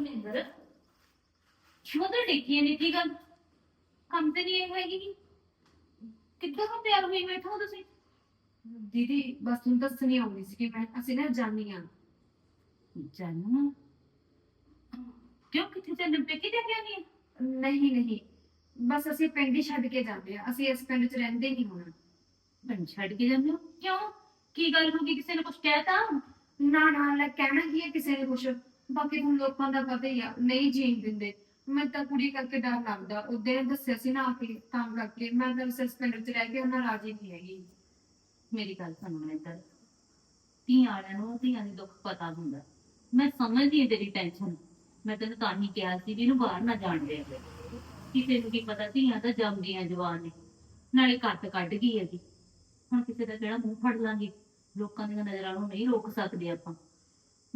ਮਨਿੰਦਰ ਕਿਉਂ ਤਾਂ ਦੇਖੀ ਨਹੀਂ ਗੱਲ? ਕੰਮ ਤੇ ਨਹੀਂ ਹੋਏਗੀ ਕਿੱਦਾਂ ਹੋ ਤਿਆਰ ਹੋਈ ਬੈਠੇ ਹੋ ਤੁਸੀਂ? ਦੀਦੀ ਬਸ ਤੁਹਾਨੂੰ ਦੱਸਣੀ ਆਉਂਦੀ ਸੀ ਕਿ ਮੈਂ। ਅਸੀਂ ਨਾ ਜਾਣੀ ਆ। ਜਾਨੂ? ਕਿਉਂ ਕਿੱਥੇ ਚੱਲ ਪੇ ਕਿ ਦੇਖਿਆ ਨਹੀਂ ਨਹੀਂ ਨਹੀਂ। ਬਸ ਅਸੀਂ ਪਿੰਡ ਹੀ ਛੱਡ ਕੇ ਜਾਂਦੇ ਆ। ਅਸੀਂ ਇਸ ਪਿੰਡ 'ਚ ਰਹਿੰਦੇ ਨਹੀਂ ਹੁਣ। ਬਣ ਛੱਡ ਕੇ ਜਾਂਦੇ ਹੋ? ਕਿਉਂ? ਕੀ ਗੱਲ ਹੋ ਗਈ? ਕਿਸੇ ਨੇ ਕੁਝ ਕਹਿਤਾ? ਨਾ ਨਾ ਲੈ ਕਹਿਣਾ ਕੀ ਹੈ ਕਿਸੇ ਨੇ ਕੁਛ? ਬਾਕੀ ਹੁਣ ਲੋਕਾਂ ਦਾ ਪਤਾ ਹੀ ਆ, ਨਹੀਂ ਜੀਣ ਦਿੰਦੇ। ਮੈਂ ਤਾਂ ਕੁੜੀ ਕਰਕੇ ਡਰ ਲੱਗਦਾ। ਉਹਦੇ ਨੇ ਦੱਸਿਆ ਸੀ ਨਾ ਆ ਕੇ, ਤਾਂ ਕਰਕੇ। ਮੈਂ ਤਾਂ ਇਸ 'ਚ ਰਹਿ ਕੇ ਉਹਨਾਂ ਰਾਜੀ ਨਹੀਂ ਹੈਗੀ। ਮੇਰੀ ਗੱਲ ਸੁਣ ਮਨਿੰਦਰ ਧੀਆਂ ਵਾਲਿਆਂ ਨੂੰ, ਧੀਆਂ ਦੀ ਦੁੱਖ ਪਤਾ ਹੁੰਦਾ। ਮੈਂ ਸਮਝਦੀ ਹਾਂ ਤੇਰੀ ਟੈਨਸ਼ਨ ਮੈਂ ਤੈਨੂੰ ਤਾਂ ਹੀ ਕਿਹਾ ਸੀ ਵੀ ਇਹਨੂੰ ਬਾਹਰ ਨਾ ਜਾਣ ਦੇ ਕਿਸੇ ਨੂੰ ਕੀ ਪਤਾ ਧੀਆਂ ਤਾਂ ਜੰਮਦੀਆਂ ਜਵਾਨ ਨੇ। ਨਾਲੇ ਕੱਟ ਕੱਢ ਗਈ ਹੈਗੀ। ਹੁਣ ਕਿਸੇ ਦਾ ਕਿਹੜਾ ਮੂੰਹ ਫੜ ਲਾਂਗੇ? ਲੋਕਾਂ ਦੀਆਂ ਨਜ਼ਰਾਂ ਨੂੰ ਨਹੀਂ ਰੋਕ ਸਕਦੇ ਆਪਾਂ।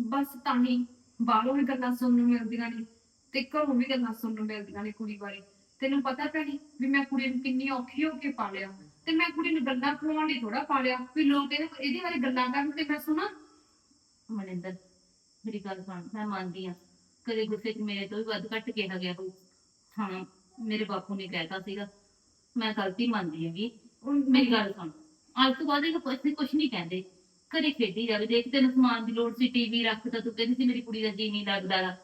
ਬਸ ਤਾਂ ਹੀ ਬਾਹਰੋਂ ਵੀ ਗੱਲਾਂ ਸੁਣਨ ਨੂੰ ਮਿਲਦੀਆਂ ਨੇ ਤੇ ਘਰੋਂ ਵੀ ਗੱਲਾਂ ਸੁਣਨ ਨੂੰ ਮਿਲਦੀਆਂ ਨੇ ਕੁੜੀ ਬਾਰੇ। ਤੈਨੂੰ ਪਤਾ ਭੈਣੀ ਵੀ ਮੈਂ ਕੁੜੀ ਨੂੰ ਕਿੰਨੀ ਔਖੀ ਹੋ ਕੇ ਪਾਲਿਆ। ਤੇ ਮੈਂ ਕੁੜੀ ਨੂੰ ਗੱਲਾਂ ਖਵਾਉਣ ਲਈ ਥੋੜਾ ਪਾਲਿਆ ਵੀ ਲੋਕ ਇਹਦੇ ਇਹਦੇ ਬਾਰੇ ਗੱਲਾਂ ਕਰਨ ਤੇ ਮੈਂ ਸੁਣਾ। ਮਨਿੰਦਰ ਮੇਰੀ ਗੱਲ ਸੁਣ ਮੈਂ ਮੰਨਦੀ ਆ ਕਦੇ ਗੁੱਸੇ 'ਚ ਮੇਰੇ ਤੋਂ ਵੀ ਵੱਧ ਘੱਟ ਕਿਹਾ ਗਿਆ ਹੋਊ। ਹਾਂ ਮੇਰੇ ਬਾਪੂ ਨੇ ਕਹਿਤਾ ਸੀਗਾ। ਮੈਂ ਗਲਤੀ ਮੰਨਦੀ ਹੈਗੀ। ਮੇਰੀ ਗੱਲ ਸੁਣ। ਅੱਜ ਤੋਂ ਬਾਅਦ ਇਹ ਕੁਛ ਨਹੀਂ ਕਹਿੰਦੇ। ਘਰੇ ਖੇਡੀ ਜਾਵੇ, ਦੇਖ ਤੈਨੂੰ ਸਮਾਨ ਦੀ ਲੋੜ ਸੀ ਟੀਵੀ ਰੱਖ ਤੂੰ ਕਹਿੰਦੀ ਸੀ ਮੇਰੀ ਕੁੜੀ ਦਾ ਜੀ ਨਹੀਂ ਲੱਗਦਾ ਗਾ,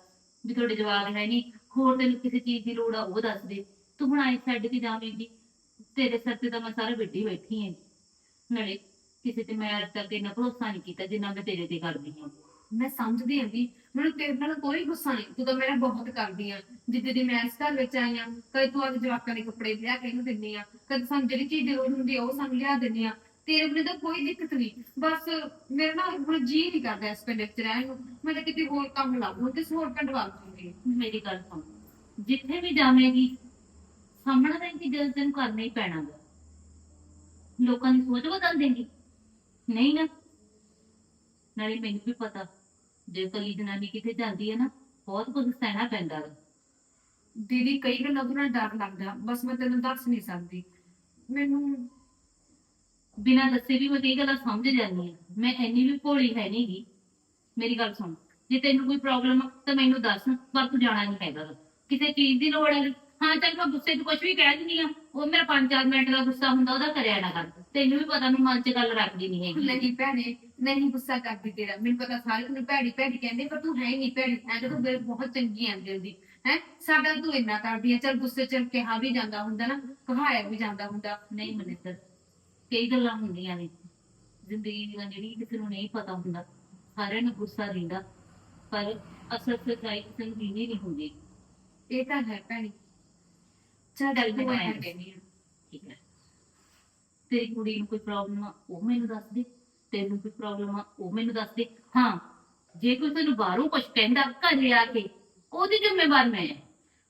ਵੀ ਤੁਹਾਡੇ ਜਵਾਬ ਹੈ ਨਹੀਂ। ਹੋਰ ਤੈਨੂੰ ਕਿਸੇ ਚੀਜ਼ ਦੀ ਲੋੜ ਆ, ਉਹ ਦੱਸ ਦੇ। ਤੂੰ ਹੁਣ ਆਈ ਛੱਡ ਕੇ ਜਾਵੇਂਗੀ। ਤੇਰੇ ਸਿਰ ਤੇ ਤਾਂ ਮੈਂ ਸਾਰਾ ਵੱਡੀ ਬੈਠੀ ਹਾਂ ਨਾਲੇ ਕਿਸੇ ਤੇ ਮੈਂ ਅੱਜ ਤੱਕ ਇੰਨਾ ਭਰੋਸਾ ਨਹੀਂ ਕੀਤਾ ਜਿੰਨਾ ਮੈਂ ਤੇਰੇ ਤੇ ਕਰਦੀ ਹਾਂ ਮੈਂ ਸਮਝਦੀ ਹਾਂ ਵੀ ਮੈਨੂੰ ਤੇਰੇ ਨਾਲ ਕੋਈ ਗੁੱਸਾ ਨਹੀਂ। ਤੂੰ ਤਾਂ ਮੇਰਾ ਬਹੁਤ ਕਰਦੀ ਆ। ਜਿੱਦੇ ਦੀ ਮੈਂ ਇਸ ਘਰ ਵਿੱਚ ਆਈ ਆ, ਕਦੇ ਤੂੰ ਅੱਜ ਜਵਾਕਾਂ ਦੇ ਕੱਪੜੇ ਲਿਆ ਕੇ ਇਹਨੂੰ ਦਿੰਨੀ ਆ। ਕਦੇ ਸਾਨੂੰ ਜਿਹੜੀ ਚੀਜ਼ ਦੀ ਲੋੜ ਹੁੰਦੀ ਆ, ਉਹ ਸਾਨੂੰ ਲਿਆ ਦਿੰਦੀ ਆ। ਤੇਰੇ ਬਿਨਾਂ ਤਾਂ ਕੋਈ ਦਿੱਕਤ ਨਹੀਂ। ਬਸ ਮੇਰਾ ਨਾ ਹੁਣ ਜੀ ਨਹੀਂ ਕਰਦਾ ਇਸ ਪਿੰਡ ਵਿੱਚ ਰਹਿਣ ਨੂੰ। ਮੈਂ ਤਾਂ ਕਿਤੇ ਹੋਰ ਕੰਮ ਲੱਭੂ ਤੇ ਹੋਰ ਪਿੰਡ ਵੱਲ ਜੂੰਗੀ ਮੇਰੀ ਗੱਲ ਸੁਣ। ਜਿੱਥੇ ਵੀ ਜਾਵੇਂਗੀ ਸਾਹਮਣਾ ਤਾਂ ਜਦੋਂ ਤੈਨੂੰ ਕਰਨਾ ਹੀ ਪੈਣਾ ਗਾ ਲੋਕਾਂ ਦੀ ਸੋਚ ਬਦਲ ਦੇਂਗੀ। ਨਹੀਂ ਨਾ ਨਾਲੇ ਮੈਨੂੰ ਵੀ ਪਤਾ ਜੇ ਕੱਲੀ ਜਨਾਨੀ ਕਿਤੇ ਜਾਂਦੀ ਹੈ ਨਾ ਬਹੁਤ ਕੁਝ ਸਹਿਣਾ ਪੈਂਦਾ ਗਾ ਦੀਦੀ ਕਈ ਗੱਲਾਂ ਤੋਂ ਨਾ ਡਰ ਲੱਗਦਾ। ਬਸ ਮੈਂ ਤੈਨੂੰ ਦੱਸ ਨਹੀਂ ਸਕਦੀ। ਮੈਨੂੰ ਬਿਨਾਂ ਦੱਸੇ ਵੀ ਮੈਂ ਕਈ ਗੱਲਾਂ ਸਮਝ ਜਾਂਦੀ ਹਾਂ। ਮੈਂ ਇੰਨੀ ਵੀ ਭੋਲੀ ਹੈ ਨਹੀਂਗੀ ਮੇਰੀ ਗੱਲ ਸੁਣ ਜੇ ਤੈਨੂੰ ਕੋਈ ਪ੍ਰੋਬਲਮ ਤਾਂ ਮੈਨੂੰ ਦੱਸ ਪਰ ਤੂੰ ਜਾਣਾ ਨਹੀਂ ਹੈਗਾ ਗਾ। ਕਿਸੇ ਚੀਜ਼ ਦੀ ਲੋੜ ਹੈ ਹਾਂ ਚੱਲ ਮੈਂ ਗੁੱਸੇ 'ਚ ਕੁਝ ਵੀ ਕਹਿ ਦਿੰਦੀ ਆ ਉਹ ਮੇਰਾ 5-4 ਮਿੰਟ ਦਾ ਗੁੱਸਾ ਹੁੰਦਾ ਉਹਦਾ ਕਰਿਆ ਨਾ ਕਰ। ਤੈਨੂੰ ਵੀ ਪਤਾ ਮੈਂ ਮਨ 'ਚ ਗੱਲ ਰੱਖਦੀ ਨਹੀਂ ਹੈਗੀ। ਨਹੀਂ ਭੈਣੇ ਨਹੀਂ ਗੁੱਸਾ ਕਰਦੀ ਤੇਰਾ। ਮੈਨੂੰ ਪਤਾ ਸਾਰੇ ਤੈਨੂੰ ਭੈੜੀ ਭੈੜੀ ਕਹਿੰਦੇ ਪਰ ਤੂੰ ਹੈ ਹੀ ਨਹੀਂ ਭੈੜੀ। ਐ ਤਾਂ ਤੂੰ ਮੇਰੇ ਬਹੁਤ ਚੰਗੀ ਆਂ ਦਿਲ ਦੀ ਹੈ? ਸਾਡਾ ਤੂੰ ਇੰਨਾ ਕਰਦੀ ਐ ਚਲ ਗੁੱਸੇ ਚ ਕਿਹਾ ਵੀ ਜਾਂਦਾ ਹੁੰਦਾ ਨਾ ਕਹਾਇਆ ਵੀ ਜਾਂਦਾ ਹੁੰਦਾ। ਨਹੀਂ ਮਨਿੰਦਰ ਕਈ ਗੱਲਾਂ ਹੁੰਦੀਆਂ ਨੇ। ਜ਼ਿੰਦਗੀ ਦੀਆਂ ਜਿਹੜੀ ਕਿਸੇ ਨੂੰ ਨਹੀਂ ਪਤਾ ਹੁੰਦਾ ਸਾਰਿਆਂ ਨੂੰ ਗੁੱਸਾ ਰਹਿੰਦਾ ਪਰ ਅਸਲ ਸੱਚਾਈ ਕਿਸੇ ਨੂੰ ਜੀਣੀ ਨਹੀਂ ਹੁੰਦੀ। ਇਹ ਤਾਂ ਹੈ ਭੈਣੀ। ਚੱਲ ਤੂੰ ਮੈਂ। ਕਹਿੰਦੀ ਠੀਕ ਹੈ। ਤੇਰੀ ਕੁੜੀ ਨੂੰ ਕੋਈ ਪ੍ਰੋਬਲਮ ਆ ਉਹ ਮੈਨੂੰ ਦੱਸ ਦੇ। ਤੈਨੂੰ ਕੋਈ ਪ੍ਰੋਬਲਮ ਆ ਉਹ ਮੈਨੂੰ ਦੱਸ ਦੇ। ਹਾਂ ਜੇ ਕੋਈ ਤੈਨੂੰ ਬਾਹਰੋਂ ਕੁਝ ਕਹਿੰਦਾ ਘਰੇ ਆ ਕੇ ਉਹਦੀ ਜ਼ਿੰਮੇਵਾਰ ਮੈਂ ਹਾਂ